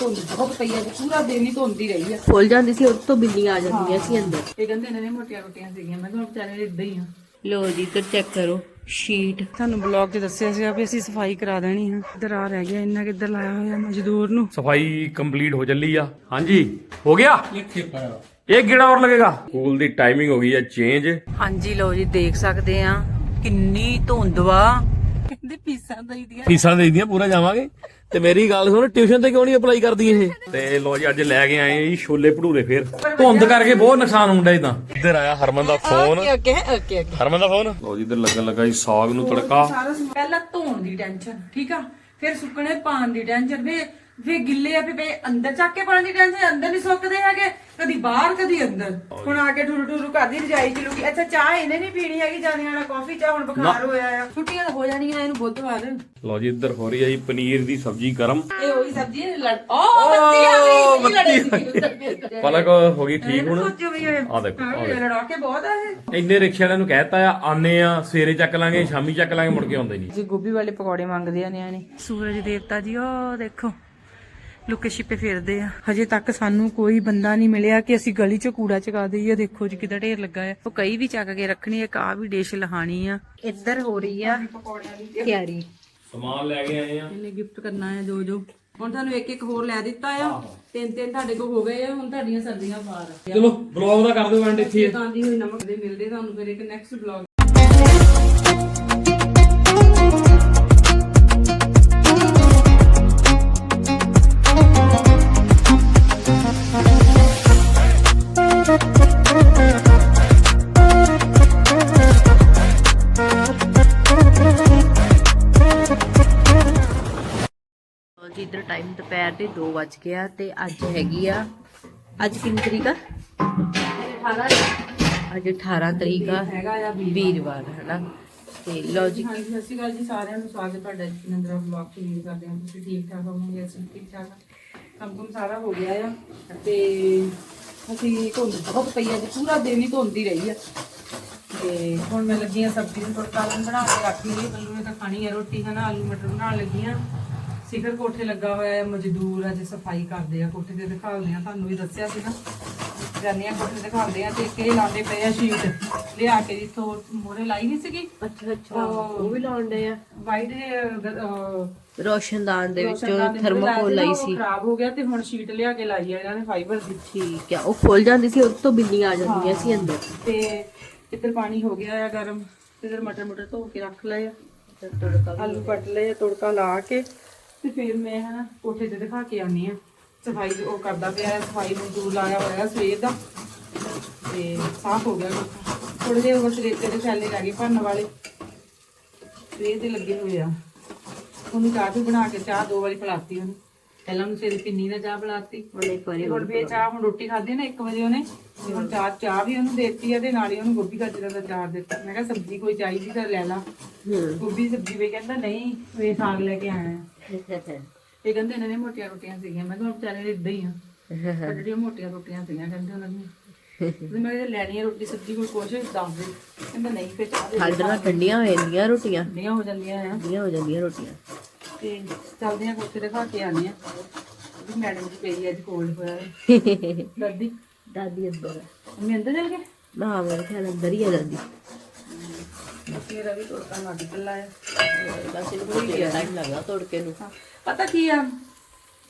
ਧੁੰਦ ਬਹੁਤ ਪਈ ਆ ਪੂਰਾ ਦਿਨ ਹੀ ਧੁੰਦੀ ਰਹੀ ਆ ਫੁੱਲ ਜਾਂਦੀ ਸੀ ਉਹ ਤੋਂ ਬਿੱਲੀਆਂ ਆ ਜਾਂਦੀਆਂ ਸੀ ਅੰਦਰ। ਇਹ ਕਹਿੰਦੇ ਇਹਨਾਂ ਨੇ ਮੋਟੀਆਂ ਰੋਟੀਆਂ ਸੀਗੀਆਂ। ਮੈਂ ਕਿਹਾ ਵਿਚਾਰੇ ਇਦਾਂ ਹੀ ਆ। ਲੋ ਜੀ ਇੱਧਰ ਚੈੱਕ ਕਰੋ ਸ਼ੀਟ ਤੁਹਾਨੂੰ ਬਲੌਗ 'ਚ ਦੱਸਿਆ ਸੀਗਾ ਵੀ ਅਸੀਂ ਸਫ਼ਾਈ ਕਰਾ ਦੇਣੀ ਆ। ਇੱਧਰ ਆ ਰਹਿ ਗਿਆ ਇੰਨਾ ਕਿੱਧਰ ਲਾਇਆ ਹੋਇਆ ਮਜ਼ਦੂਰ ਨੂੰ। ਸਫ਼ਾਈ ਕੰਪਲੀਟ ਹੋ ਚੱਲੀ ਆ। ਹਾਂਜੀ ਹੋ ਗਿਆ? ਇੱਕ ਗੇੜਾ ਹੋਰ ਲੱਗੇਗਾ? ਸਕੂਲ ਦੀ ਟਾਈਮਿੰਗ ਹੋ ਗਈ ਹੈ ਚੇਂਜ ਹਾਂਜੀ ਲਓ ਜੀ ਦੇਖ ਸਕਦੇ ਆ। ਕਿੰਨੀ ਧੁੰਦ ਵਾ। ਕਹਿੰਦੇ ਫੀਸਾਂ ਦਈਦੀਆਂ ਫੀਸਾਂ ਦੇ ਦੀਆਂ ਪੂਰਾ ਜਾਵਾਂਗੇ। ਤੇ ਮੇਰੀ ਗੱਲ ਸੁਣ ਟਿਊਸ਼ਨ ਤੇ ਕਿਉਂ ਨਹੀਂ ਅਪਲਾਈ ਕਰਦੀ ਇਹ? ਤੇ ਲੋ ਜੀ ਅੱਜ ਲੈ ਕੇ ਆਏ ਜੀ ਛੋਲੇ ਭਟੂਰੇ ਫੇਰ। ਧੁੰਦ ਕਰਕੇ ਬਹੁਤ ਨੁਕਸਾਨ ਹੁੰਦਾ ਇਦਾਂ ਇੱਧਰ ਆਇਆ ਹਰਮਨ ਦਾ phone okay okay okay Harman ਦਾ ਫੋਨ ਲੋ ਜੀ ਇੱਧਰ ਲੱਗਣ ਲੱਗਾ ਜੀ ਸਾਗ ਨੂੰ ਤੜਕਾ। ਪਹਿਲਾਂ ਧੋਣ ਦੀ ਟੈਨਸ਼ਨ ਠੀਕ ਆ? ਫਿਰ ਸੁੱਕਣੇ ਪਾਣ ਦੀ ਟੈਨਸ਼ਨ ਵੇ ਵੇ ਗਿੱਲੇ ਆ ਫੇ ਅੰਦਰ ਚੱਕ ਕੇ ਪਾਣ ਦੀ ਟੈਨਸ਼ਨ ਅੰਦਰ ਨਹੀਂ ਸੁੱਕਦੇ ਹੈਗੇ ਕਦੀ ਬਾਹਰ ਕਦੀ ਅੰਦਰ। ਹੁਣ ਆ ਕੇ ਠੁਰੂ ਠੁਰੂ ਕਰਦੀ ਰਜਾਈ ਚਲੂਗੀ। ਅੱਛਾ ਚਾਹ ਇਹਨੇ ਨਹੀਂ ਪੀਣੀ ਹੈਗੀ ਜਾਣੀ ਵਾਲਾ ਕਾਫੀ ਚਾਹ ਹੁਣ ਬੁਖਾਰ ਹੋਇਆ ਆ। ਛੁੱਟੀਆਂ ਤਾਂ ਹੋ ਜਾਣੀਆਂ ਇਹਨੂੰ ਬੁੱਧਵਾਰ ਲੋ ਜੀ ਇੱਧਰ ਹੋ ਰਹੀ ਹੈ ਜੀ ਪਨੀਰ ਦੀ ਸਬਜ਼ੀ ਗਰਮ। ਇਹ ਉਹੀ ਸਬਜ਼ੀ ਹੈ ਲੜ ਓ ਬੱਤੀ ਆ ਗਈ ਬੱਤੀ ਲੜੀ ਸੀ ਪਲਕ ਹੋ ਗਈ ਠੀਕ ਹੁਣ? ਵੀ ਆ ਦੇਖੋ। ਲੜਾ ਕੇ ਬਹੁਤ ਆ ਇਹ। ਇੰਨੇ ਰਿਕਸ਼ੇ ਵਾਲਿਆਂ ਨੂੰ ਕਹਿਤਾ ਆ ਆਨੇ ਆ ਸਵੇਰੇ ਚੱਕ ਲਾਂਗੇ ਸ਼ਾਮੀ ਚੱਕ ਲਾਂਗੇ ਮੁੜ ਕੇ ਆਉਂਦੇ ਨਹੀਂ। ਜੀ ਗੋਭੀ ਵਾਲੇ ਪਕੌੜੇ ਮੰਗਦੇ ਆ ਨਿਆਣੇ। ਸੂਰਜ ਦੇਵਤਾ ਜੀ ਉਹ ਦੇਖੋ। ਲੁਕੇ ਛਿਪੇ ਫਿਰਦੇ ਆ। ਹਜੇ ਤੱਕ ਸਾਨੂੰ ਕੋਈ ਬੰਦਾ ਨਹੀਂ ਮਿਲਿਆ ਕਿ ਅਸੀਂ ਗਲੀ 'ਚ ਕੂੜਾ ਚਕਾ ਦਈਏ। ਦੇਖੋ ਜੀ ਕਿਦਾਂ ਢੇਰ ਲੱਗਾ ਆ। ਉਹ ਕਈ ਵੀ ਚੱਕ ਕੇ ਰੱਖਣੀ ਇੱਕ ਆ ਵੀ ਡਿਸ਼ ਲਹਾਣੀ ਆ। ਇੱਧਰ ਹੋ ਰਹੀ ਆ ਤਿਆਰੀ। ਸਮਾਨ ਲੈ ਕੇ ਆਏ ਆ। ਇਹਨੇ ਗਿਫਟ ਕਰਨਾ ਆ ਜੋ ਜੋ। ਹੁਣ ਤੁਹਾਨੂੰ ਇੱਕ ਇੱਕ ਹੋਰ ਲੈ ਦਿੱਤਾ ਆ। ਤਿੰਨ ਤਿੰਨ ਤੁਹਾਡੇ ਕੋਲ ਹੋ ਗਏ ਆ। ਹੁਣ ਤੁਹਾਡੀਆਂ ਸਰਦੀਆਂ ਬਾਹਰ ਚਲੋ ਬਲੌਗ ਦਾ ਕਰ ਦਿਓ ਐਂਡ ਇੱਥੇ ਤਾਂ ਦੀ ਹੋਈ ਨਮਕ ਦੇ ਮਿਲਦੇ ਤੁਹਾਨੂੰ ਫਿਰ ਇੱਕ ਨੈਕਸਟ ਬਲੌਗ ਵੱਜ ਗਿਆ ਤੇ ਅੱਜ ਹੈਗੀ ਆ, ਅੱਜ ਕਿੰਨੀ ਤਰੀਕ ਆ? 18 ਅੱਜ 18 ਤਰੀਕ ਆ, ਵੀਰਵਾਰ, ਹਨਾ? ਤੇ ਲਓ ਜੀ। ਸਤਿ ਸ਼੍ਰੀ ਅਕਾਲ ਜੀ ਸਾਰਿਆਂ ਨੂੰ, ਸਵਾਗਤ ਤੁਹਾਡਾ ਨੰਦਰਾ ਬਲੌਗ ਚ। ਉਮੀਦ ਕਰਦੇ ਹਾਂ ਤੁਸੀਂ ਠੀਕ ਠਾਕ ਹੋਵੋਗੇ, ਅਸੀਂ ਠੀਕ ਠਾਕ ਹਾਂ। ਕੰਮ ਸਾਰਾ ਹੋ ਗਿਆ ਆ ਤੇ ਅਸੀਂ ਧੁੰਦ ਬਹੁਤ ਪਈ ਆ ਪੂਰਾ ਦਿਨ ਹੀ ਧੁੰਦੀ ਰਹੀ ਆ। ਤੇ ਹੁਣ ਮੈਂ ਲੱਗੀ ਆ ਸਬਜ਼ੀ ਨੂੰ ਤੜਕਾ ਬਣਾ ਕੇ ਰੱਖ ਲਈ। ਬੱਲੂ ਤਾਂ ਖਾਣੀ ਆ ਰੋਟੀ, ਹਨਾ? ਆਲੂ ਮਟਰ ਬਣਾਉਣ ਲੱਗੀ ਆ। ਸਿਖਰ ਕੋਠੇ ਲੱਗਾ ਹੋਇਆ ਹੈ ਮਜ਼ਦੂਰ ਅੱਜ ਸਫ਼ਾਈ ਕਰਦੇ ਆ ਕੋਠੇ ਤੇ ਦਿਖਾਉਂਦੇ ਆ ਤੁਹਾਨੂੰ ਵੀ ਦੱਸਿਆ ਸੀ ਨਾ। ਜਾਂਦੇ ਆ ਕੋਠੇ ਦਿਖਾਉਂਦੇ ਆ ਤੇ ਕਿਹੜੇ ਲਾਉਂਦੇ ਪਏ ਆ ਸ਼ੀਟ ਲਿਆ ਕੇ ਜਿੱਥੋਂ ਮੋਰੇ ਲਾਈ ਨਹੀਂ ਸੀਗੀ। ਅੱਛਾ ਅੱਛਾ ਉਹ ਵੀ ਲਾਉਂਦੇ ਆ। ਵਾਈਟ ਰੋਸ਼ਨਦਾਨ ਦੇ ਵਿੱਚੋਂ ਥਰਮੋਕੋਲ ਲਈ ਸੀ। ਖਰਾਬ ਹੋ ਗਿਆ ਤੇ ਹੁਣ ਸ਼ੀਟ ਲਿਆ ਕੇ ਲਾਈ ਆ ਇਹਨਾਂ ਨੇ ਫਾਈਬਰ ਦੀ। ਠੀਕ ਆ ਉਹ ਫੁੱਲ ਜਾਂਦੀ ਸੀ ਉਹ ਤੋਂ ਬਿੱਲੀਆਂ ਆ ਜਾਂਦੀਆਂ ਸੀ ਅੰਦਰ। ਤੇ ਇੱਧਰ ਪਾਣੀ ਹੋ ਗਿਆ ਆ ਗਰਮ ਇੱਧਰ ਮਟਰ ਮਟਰ ਧੋ ਕੇ ਰੱਖ ਲਏ ਆ। ਆਲੂ ਕੱਟ ਲਏ ਤੜਕਾ ਲਾ ਕੇ ਤੇ ਫਿਰ ਮੈਂ ਹਨਾ ਕੋਠੇ ਤੇ ਦਿਖਾ ਕੇ ਆਉਣੀ ਆ ਸਫ਼ਾਈ ਉਹ ਕਰਦਾ ਪਿਆ ਹੈ, ਸਫ਼ਾਈ ਮਜ਼ਦੂਰ ਲਾਇਆ ਹੋਇਆ ਸਵੇਰ ਦਾ। ਤੇ ਸਾਫ਼ ਹੋ ਗਿਆ ਥੋੜੇ ਜਿਹੇ ਬਸ ਰੇਤੇ ਦੇ ਥੈਲੇ ਰਹਿ ਗਏ ਭਰਨ ਵਾਲੇ। ਸਵੇਰ ਦੇ ਲੱਗੇ ਹੋਏ ਆ। ਉਹਨੂੰ ਚਾਹ ਵੀ ਬਣਾ ਕੇ ਚਾਹ ਦੋ ਵਾਰੀ ਪਿਲਾਤੀ ਉਹਨੂੰ। ਪਹਿਲਾਂ ਉਹਨੂੰ ਸਵੇਰੇ ਪਿੰਨੀ ਨਾਲ ਚਾਹ ਪਿਲਾਤੀ। ਉਹਨੇ ਪਰੇ ਹੁਣ ਵੀ ਚਾਹ ਹੁਣ ਰੋਟੀ ਖਾਧੀ ਨਾ 1 ਵਜੇ ਉਹਨੇ। ਹੁਣ ਚਾਹ ਚਾਹ ਵੀ ਉਹਨੂੰ ਦੇਤੀ ਆ ਤੇ ਨਾਲ ਹੀ ਉਹਨੂੰ ਗੋਭੀ ਗਾਜਰਾਂ ਦਾ ਚਾਰ ਦਿੱਤਾ। ਮੈਂ ਕਿਹਾ ਸਬਜ਼ੀ ਕੋਈ ਚਾਹੀਦੀ ਤਾਂ ਲੈ ਲਾ। ਗੋਭੀ ਸਬਜ਼ੀ ਵੀ ਕਹਿੰਦਾ ਨਹੀਂ ਵੇ ਸਾਗ ਲੈ ਕੇ ਆਇਆ ਇਹ ਕਹਿੰਦੇ ਇਹਨਾਂ ਨੇ ਮੋਟੀਆਂ ਰੋਟੀਆਂ ਸੀਗੀਆਂ। ਮੈਂ ਕਿਹਾ ਵਿਚਾਰੇ ਇਦਾਂ ਹੀ ਆ। ਪਰ ਜਿਹੜੀਆਂ ਮੋਟੀਆਂ ਰੋਟੀਆਂ ਸੀਗੀਆਂ ਕਹਿੰਦੇ ਉਹਨਾਂ ਦੀਆਂ। ਤੇ ਮੈਂ ਕਿਹਾ ਲੈਣੀ ਆ ਰੋਟੀ ਸਬਜ਼ੀ ਕੋਈ ਕੁਛ ਦੱਸ ਦੇ। ਕਹਿੰਦਾ ਨਹੀਂ ਫੇ ਚਾਹ ਦੇ ਨਾਲ ਠੰਡੀਆਂ ਹੋ ਜਾਂਦੀਆਂ ਰੋਟੀਆਂ। ਠੰਡੀਆਂ ਹੋ ਜਾਂਦੀਆਂ ਆ। ਠੰਡੀਆਂ ਹੋ ਜਾਂਦੀਆਂ ਰੋਟੀਆਂ। ਤੇ ਚੱਲਦੇ ਆ ਕੋਠੇ ਦਿਖਾ ਕੇ ਆਉਂਦੇ ਆ। ਵੀ ਮੈਡਮ ਜੀ ਪਈ ਅੱਜ ਕੋਲਡ ਹੋਇਆ ਹੈ ਦਾਦੀ? ਦਾਦੀ ਅੰਦਰ। ਮੰਮੀ ਅੰਦਰ ਚਲ ਗਏ? ਨਾ ਮੇਰੇ ਖਿਆਲ ਅੰਦਰ ਹੀ ਆ ਦਾਦੀ। ਅਸੀਂ ਰਵੀ ਤੋੜਕਾ ਲੱਗ ਚੱਲਾ ਆ ਬਸ ਇਹਨੂੰ ਕੋਈ ਟਾਈਮ ਲੱਗਦਾ ਤੋੜਕੇ ਨੂੰ। ਪਤਾ ਕੀ ਆ?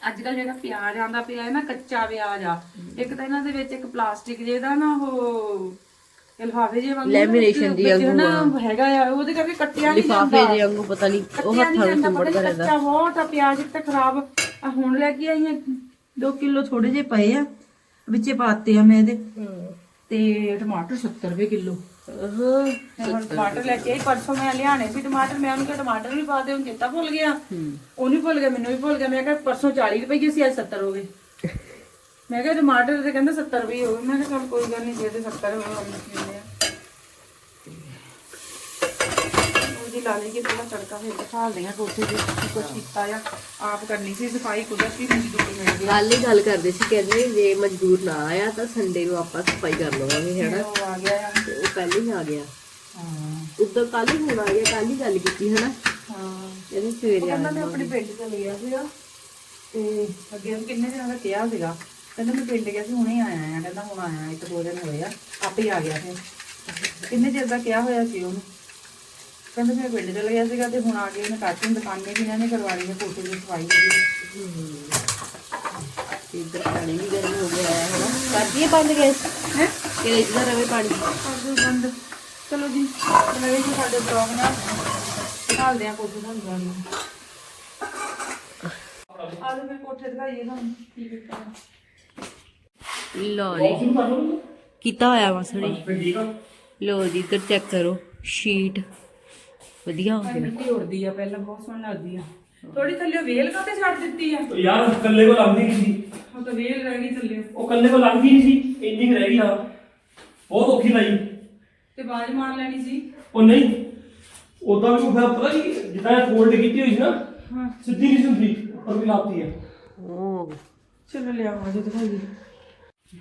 ਅੱਜ ਕੱਲ ਜਿਹੜਾ ਪਿਆਜ਼ ਆਂਦਾ ਪਿਆ ਹੈ ਨਾ ਕੱਚਾ ਪਿਆਜ਼ ਆ ਇੱਕ ਤਾਂ ਇਹਨਾਂ ਦੇ ਵਿੱਚ ਇੱਕ ਪਲਾਸਟਿਕ ਜਿਹਦਾ ਨਾ ਉਹ ਲਿਫਾਫੇ ਜਿਹੇ ਵਾਂਗੂ Lamination ਦੀ ਵਿੱਚ ਨਾ ਹੈਗਾ ਆ ਉਹਦੇ ਕਰਕੇ ਕੱਟਿਆ ਨਹੀਂ ਜਾਂਦਾ। ਲਿਫਾਫੇ ਦੇ ਵਾਂਗੂ ਪਤਾ ਨਹੀਂ ਉਹ ਕੱਟਿਆ ਨਹੀਂ ਹੱਥਾਂ ਵਿੱਚ ਜਾਂਦਾ ਚੁੰਬੜਦਾ ਪਤਾ ਨੀ ਰਹਿੰਦਾ। ਕੱਚਾ ਬਹੁਤ ਆ ਪਿਆਜ਼ ਇੱਕ ਤਾਂ ਖਰਾਬ ਆ। ਹੁਣ ਲੈ ਕੇ ਆਈ ਆ 2 ਕਿਲੋ ਥੋੜੇ ਜਿਹੇ ਪਏ ਆ ਵਿੱਚੇ ਪਾਤੇ ਆ ਮੈਂ ਇਹਦੇ। ਤੇ ਟਮਾਟਰ 70 ਰੁਪਏ ਕਿਲੋ। ਹੁਣ ਟਮਾਟਰ ਲੈ ਕੇ ਆਈ, ਪਰਸੋਂ ਮੈਂ ਲਿਆਣੇ ਸੀ ਟਮਾਟਰ, ਮੈਂ ਉਹਨੂੰ ਕਿਹਾ ਟਮਾਟਰ ਵੀ ਪਾ ਦੇ, ਹੁਣ ਚੇਤਾ ਭੁੱਲ ਗਿਆ। ਉਹਨੂੰ ਵੀ ਭੁੱਲ ਗਿਆ, ਮੈਨੂੰ ਵੀ ਭੁੱਲ ਗਿਆ, ਮੈਂ ਕਿਹਾ ਪਰਸੋਂ 40 ਰੁਪਏ ਸੀ, ਅੱਜ 70 ਹੋ ਗਏ। ਮੈਂ ਕਿਹਾ ਟਮਾਟਰ ਤੇ ਕਹਿੰਦਾ 70 ਰੁਪਏ ਹੋ ਗਏ, ਮੈਂ ਕਿਹਾ ਚੱਲ ਕੋਈ ਗੱਲ ਨਹੀਂ ਜੇ ਤੇ 70 ਹੋ ਗਏ ਅਸੀਂ ਲੈਂਦੇ ਆ। ਉਹਦੀ ਲਾ ਲਈ ਕਿ ਪਹਿਲਾਂ ਤੜਕਾ ਫਿਰ ਦਿਖਾ ਲਿਆ ਕੋਠੇ ਤੇ ਕੁਝ ਕੀਤਾ ਆ ਆਪ ਕਰਨੀ ਸੀ ਸਫ਼ਾਈ ਕੁਦਰਤੀ ਮਜ਼ਦੂਰ ਮਿਲ ਗਿਆ। ਗੱਲ ਹੀ ਗੱਲ ਕਰਦੇ ਸੀ ਕਹਿੰਦੇ ਜੇ ਮਜ਼ਦੂਰ ਨਾ ਆਇਆ ਤਾਂ ਸੰਡੇ ਨੂੰ ਆਪਾਂ ਸਫ਼ਾਈ ਕਰ ਲਵਾਂਗੇ ਹੈਨਾ? ਉਹ ਆ ਗਿਆ ਆ। ਤੇ ਉਹ ਪਹਿਲੇ ਹੀ ਆ ਗਿਆ। ਹਾਂ। ਉੱਧਰ ਕੱਲ ਹੀ ਹੁਣ ਆ ਗਿਆ ਕੱਲ ਹੀ ਗੱਲ ਕੀਤੀ ਹੈਨਾ? ਹਾਂ। ਇਹਨੇ ਸਵੇਰੇ ਆ ਕਹਿੰਦਾ ਮੈਂ ਆਪਣੀ ਪਿੰਡ ਚਲੇ ਗਿਆ ਸੀਗਾ ਤੇ ਅੱਗੇ ਉਹ ਕਿੰਨੇ ਦਿਨਾਂ ਦਾ ਕਿਹਾ ਸੀਗਾ ਕਹਿੰਦਾ ਮੈਂ ਪਿੰਡ ਗਿਆ ਸੀ ਹੁਣੇ ਆਇਆ ਆ ਕਹਿੰਦਾ ਹੁਣ ਆਇਆ ਇੱਕ ਦੋ ਦਿਨ ਹੋਏ ਆ ਆਪੇ ਆ ਗਿਆ ਫਿਰ। ਕਿੰਨੇ ਚਿਰ ਦਾ ਕਿਹਾ ਹੋਇਆ ਸੀ ਉਹਨੂੰ? ਕਹਿੰਦਾ ਮੈਂ ਪਿੰਡ ਚਲਾ ਗਿਆ ਸੀਗਾ ਤੇ ਹੁਣ ਆ ਕੇ ਉਹਨੇ ਕੱਟ ਨੂੰ ਦੁਕਾਨ ਵੀ ਇਹਨਾਂ ਨੇ ਕਰਵਾਣੀ ਹੈ ਕੋਠੇ ਦੀ ਸਫ਼ਾਈ ਦੀ ਇੱਧਰ ਪਾਣੀ ਵੀ ਗਰਮ ਹੋ ਗਿਆ ਹੈ ਹਨਾ? ਕਰਦੀਏ ਬੰਦ ਗੈਸ? ਹੈ? ਕਿ ਇੱਧਰ ਰਵੇ ਪਾਣੀ? ਕਰਦੇ ਬੰਦ। ਚਲੋ ਜੀ ਨਵੇਂ ਜੀ ਸਾਡੇ ਬਲੌਗ ਨਾਲ ਦਿਖਾਉਂਦੇ ਆ ਕੋਠੇ ਆ ਲੋ ਫਿਰ ਕੋਠੇ ਦਿਖਾਈਏ ਤੁਹਾਨੂੰ। ਕੀ ਕੀਤਾ ਲੋ ਜੀ। ਕੀਤਾ ਹੋਇਆ ਮਸੜੀ ਲੋ ਜੀ ਇੱਧਰ ਚੈੱਕ ਕਰੋ। ਸ਼ੀਟ ਵਧੀਆ ਹੋ ਸਾਡੀ ਮਿੱਟੀ ਉੜਦੀ ਆ ਪਹਿਲਾਂ ਬਹੁਤ ਸੋਹਣੀ ਲੱਗਦੀ ਆ। ਥੋੜੀ ਥੱਲੇ ਵੇਲ ਕਾਤੇ ਛੱਡ ਦਿੱਤੀ ਆ? ਯਾਰ ਕੱਲੇ ਕੋ ਲੱਗਦੀ ਨਹੀਂ ਸੀ। ਉਹ ਤਾਂ ਵੇਲ ਰਹਿ ਗਈ ਥੱਲੇ। ਉਹ ਕੱਲੇ ਕੋ ਲੱਗਦੀ ਨਹੀਂ ਸੀ ਇੰਨੀ ਕੁ ਰਹਿ ਗਈ ਆ ਬਹੁਤ ਔਖੀ ਲਾਈ। ਤੇ ਬਾਜ ਮਾਰ ਲੈਣੀ ਸੀ। ਉਹ ਨਹੀਂ ਉਦਾਂ ਵੀ ਫਿਰ ਪਤਾ ਕੀ ਜਿੱਦਾਂ ਫੋਲਡ ਕੀਤੀ ਹੋਈ ਸੀ ਨਾ ਹਾਂ। ਸਿੱਧੀ ਨਹੀਂ ਸੀ ਹੁੰਦੀ ਉੱਪਰ ਵੀ ਲਾਤੀ ਹੈ ਓ ਚਲੋ ਲਿਆ ਆ ਜਾ ਦਿਖਾਈਏ ਉਦਾਂ ਜੀ ਜੀ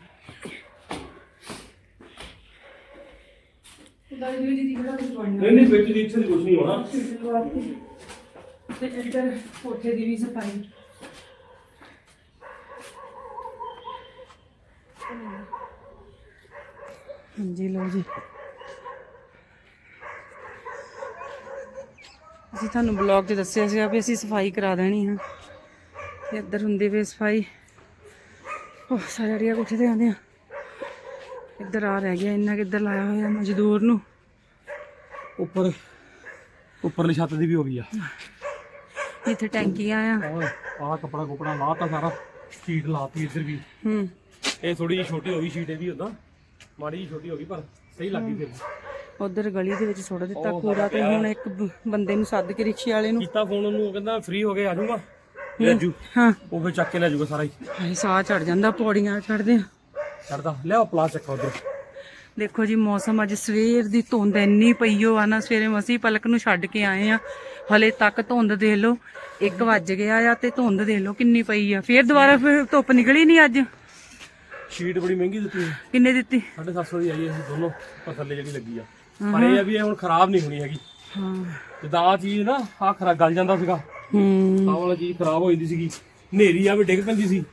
ਦਿਖਾ ਦੇ ਤੁਹਾਨੂੰ ਨਹੀਂ ਨਹੀਂ ਵਿੱਚ ਦੀ ਇੱਥੇ ਦੀ ਕੁਝ ਨਹੀਂ ਹੋਣਾ। ਤੇ ਇੱਧਰ ਕੋਠੇ ਦੀ ਵੀ ਸਫ਼ਾਈ। ਹਾਂਜੀ ਲਓ ਜੀ। ਅਸੀਂ ਤੁਹਾਨੂੰ ਬਲੌਗ 'ਚ ਦੱਸਿਆ ਸੀਗਾ ਵੀ ਅਸੀਂ ਸਫ਼ਾਈ ਕਰਾ ਦੇਣੀ ਹੈ ਤੇ ਇੱਧਰ ਹੁੰਦੀ ਵੀ ਸਫ਼ਾਈ। ਉਹ ਸਾਰੇ ਅੜੀਆ ਕੋਠੇ ਤੇ ਆਉਂਦੇ ਆ। ਇੱਧਰ ਆ ਰਹਿ ਗਿਆ ਇੰਨਾ ਕਿੱਧਰ ਲਾਇਆ ਹੋਇਆ ਮਜ਼ਦੂਰ ਨੂੰ। ਉੱਪਰ ਉੱਪਰਲੀ ਛੱਤ ਦੀ ਵੀ ਹੋ ਗਈ ਆ। ਇੱਥੇ ਟੈਂਕੀਆਂ ਆ। ਆਹ ਕਪੜਾ ਕੁਪੜਾ ਲਾਤਾ ਸਾਰਾ ਸ਼ੀਟ ਲਾਤੀ ਇੱਧਰ ਵੀ। ਹੂੰ। ਇਹ ਥੋੜੀ ਜਿਹੀ ਛੋਟੀ ਹੋ ਗਈ ਸ਼ੀਟ ਇਹਦੀ ਉਦਾਂ ਮਾੜੀ ਜਿਹੀ ਛੋਟੀ ਹੋ ਗਈ ਪਰ ਸਹੀ ਲੱਗੀ ਫਿਰ। ਉਧਰ ਗਲੀ ਦੇ ਵਿੱਚ ਸੁੱਟ ਦਿੱਤਾ ਕੂੜਾ ਤੇ ਹੁਣ ਇੱਕ ਬੰਦੇ ਨੂੰ ਸੱਦ ਕੇ ਰਿਕਸ਼ੇ ਵਾਲੇ ਨੂੰ। ਕੀਤਾ ਫੋਨ ਉਹਨੂੰ ਉਹ ਕਹਿੰਦਾ ਫ੍ਰੀ ਹੋ ਕੇ ਆ ਜਾਊਗਾ ਲੈ ਜੂ। ਹਾਂ। ਉਹ ਫਿਰ ਚੱਕ ਕੇ ਲੈ ਜਾਊਗਾ ਸਾਰਾ ਹੀ। ਹਾਏ ਸਾਹ ਚੜ ਜਾਂਦਾ ਪੌੜੀਆਂ ਚੜਦੇ ਆ। ਛੱਡਦਾ ਲਿਆਓ ਪਲਾਸ ਚੱਕਾ ਉਧਰ। ਦੇਖੋ ਜੀ ਮੌਸਮ ਅੱਜ ਸਵੇਰ ਦੀ ਧੁੰਦ ਇੰਨੀ ਪਈ ਓ ਆ ਨਾ ਸਵੇਰੇ ਮਸੀ ਪਲਕ ਨੂੰ ਛੱਡ ਕੇ ਆਏ ਆ। ਹਲੇ ਤੱਕ ਧੁੰਦ ਦੇਖ ਲਓ 1 ਵੱਜ ਗਿਆ ਆ ਤੇ ਧੁੰਦ ਦੇਖ ਲਓ ਕਿੰਨੀ ਪਈ ਆ। ਫੇਰ ਦੁਬਾਰਾ ਫਿਰ ਧੁੱਪ ਨਿਕਲੀ ਨਹੀਂ ਅੱਜ? ਸ਼ੀਟ ਬੜੀ ਮਹਿੰਗੀ ਦਿੱਤੀ ਹੈ। ਕਿੰਨੇ ਦਿੱਤੀ? 750 ਦੀ ਆਈ ਇਹ ਦੋਨੋਂ ਪਰ ਥੱਲੇ ਜਿਹੜੀ ਲੱਗੀ ਆ। ਪਰ ਇਹ ਆ ਵੀ ਇਹ ਹੁਣ ਖਰਾਬ ਨਹੀਂ ਹੋਣੀ ਹੈਗੀ। ਹਾਂ। ਜਿੱਦਾਂ ਆ ਚੀਜ਼ ਨਾ ਆ ਖਰਾ ਗਲ ਜਾਂਦਾ ਸੀਗਾ। ਹੂੰ। ਆਹ ਵਾਲਾ ਚੀਜ਼ ਖਰਾਬ ਹੋ ਜਾਂਦੀ ਸੀਗੀ। ਹਨੇਰੀ ਆ ਵੀ ਡਿੱਗ ਪੈਂਦੀ ਸੀ।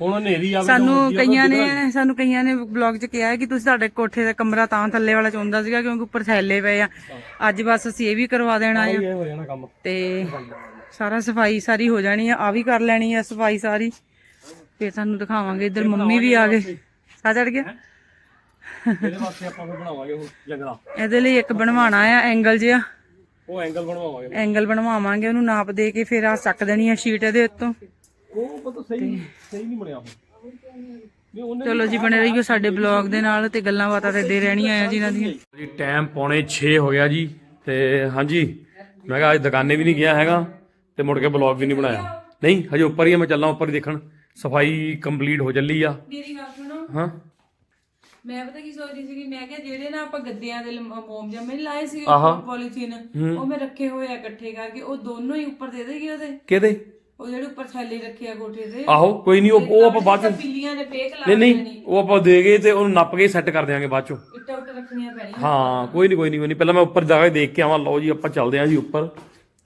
ਹੁਣ ਹਨੇਰੀ ਆ ਵੀ ਸਾਨੂੰ ਕਈਆਂ ਨੇ ਸਾਨੂੰ ਕਈਆਂ ਨੇ ਬਲੌਗ 'ਚ ਕਿਹਾ ਹੈ ਕਿ ਤੁਸੀਂ ਤੁਹਾਡੇ ਕੋਠੇ ਦਾ ਕਮਰਾ ਤਾਂ ਥੱਲੇ ਵਾਲਾ ਚਾਹੁੰਦਾ ਸੀਗਾ ਕਿਉਂਕਿ ਉੱਪਰ ਥੈਲੇ ਪਏ ਆ। ਅੱਜ ਬਸ ਅਸੀਂ ਇਹ ਵੀ ਕਰਵਾ ਦੇਣਾ ਆ ਤੇ ਸਾਰਾ ਸਫ਼ਾਈ ਸਾਰੀ ਹੋ ਜਾਣੀ ਆ ਆ ਵੀ ਕਰ ਲੈਣੀ ਆ ਸਫ਼ਾਈ ਸਾਰੀ। ਫਿਰ ਤੁਹਾਨੂੰ ਦਿਖਾਵਾਂਗੇ ਇੱਧਰ ਮੰਮੀ ਵੀ ਆ ਗਏ। ਸਾ ਚੜ ਗਿਆ? ਇਹਦੇ ਵਾਸਤੇ ਆਪਾਂ ਫਿਰ ਬਣਾਵਾਂਗੇ ਉਹ ਜੰਗਲਾ ਇਹਦੇ ਲਈ ਇੱਕ ਬਣਵਾਉਣਾ ਆ ਐਂਗਲ ਜਿਹਾ। ਉਹ ਐਂਗਲ ਬਣਵਾਵਾਂਗੇ। ਐਂਗਲ ਬਣਵਾਵਾਂਗੇ ਉਹਨੂੰ ਨਾਪ ਦੇ ਕੇ ਫਿਰ ਆ ਚੱਕ ਦੇਣੀ ਆ ਸ਼ੀਟ ਇਹਦੇ ਉੱਤੋਂ। ਉਹ ਪਤਾ ਸਹੀ ਸਹੀ ਨਹੀਂ ਬਣਿਆ ਉਹ। ਨਹੀਂ ਉਹਨੇ ਚਲੋ ਜੀ ਬਣੇ ਰਹੀਓ ਸਾਡੇ ਬਲੌਗ ਦੇ ਨਾਲ ਤੇ ਗੱਲਾਂ ਬਾਤਾਂ ਤੇ ਦੇ ਰਹਿਣੀਆਂ ਆ ਜਿਨ੍ਹਾਂ ਦੀਆਂ। ਜੀ ਟਾਈਮ ਪੌਣੇ 6 ਹੋ ਗਿਆ ਜੀ ਤੇ ਹਾਂਜੀ ਮੈਂ ਕਿਹਾ ਅੱਜ ਦੁਕਾਨੇ ਵੀ ਨਹੀਂ ਗਿਆ ਹੈਗਾ ਤੇ ਮੁੜ ਕੇ ਬਲੌਗ ਵੀ ਨਹੀਂ ਬਣਾਇਆ। ਨਹੀਂ ਹਜੇ ਉੱਪਰ ਹੀ ਆ ਮੈਂ ਚੱਲਾਂ ਉੱਪਰ ਹੀ ਦੇਖਣ। ਸਫ਼ਾਈ ਕੰਪਲੀਟ ਹੋ ਚੱਲੀ ਆ। ਮੇਰੀ ਗੱਲ ਸੁਣੋ। ਹਾਂ। ਮੈਂ ਪਤਾ ਕੀ ਸੋਚਦੀ ਸੀਗੀ ਮੈਂ ਕਿਹਾ ਜਿਹੜੇ ਨਾ ਆਪਾਂ ਗੱਦਿਆਂ ਦੇ ਮੋਮ ਜੰਮੇ ਲਾਏ ਸੀ ਆਹਾ। ਪੋਲੀਥੀਨ ਉਹ ਮੈਂ ਰੱਖੇ ਹੋਏ ਆ ਇਕੱਠੇ ਕਰਕੇ ਉਹ ਦੋਨੋਂ ਹੀ ਉੱਪਰ ਦੇ ਦੇਗੀ ਉਹਦੇ? ਕਿਹਦੇ? ਉਹ ਜਿਹੜੇ ਉੱਪਰ ਥੈਲੇ ਰੱਖੇ ਆ ਕੋਠੇ ਆਹੋ ਕੋਈ ਨਹੀਂ ਉਹ ਉਹ ਆਪਾਂ ਬਾਅਦ ਨਹੀਂ ਉਹ ਆਪਾਂ ਦੇ ਗਏ ਤੇ ਉਹਨੂੰ ਨੱਪ ਕੇ ਸੈੱਟ ਕਰ ਦੇਵਾਂਗੇ ਬਾਅਦ ਚੋਂ। ਇੱਟਾਂ ਉੱਟ ਰੱਖਣੀਆਂ ਪੈਣੀਆਂ। ਹਾਂ ਕੋਈ ਨਹੀਂ ਕੋਈ ਨਹੀਂ ਕੋਈ ਨਹੀਂ ਪਹਿਲਾਂ ਮੈਂ ਉੱਪਰ ਜਾ ਕੇ ਦੇਖ ਕੇ ਆਵਾਂ। ਲਓ ਜੀ ਆਪਾਂ ਚੱਲਦੇ ਆਂ ਜੀ ਉੱਪਰ।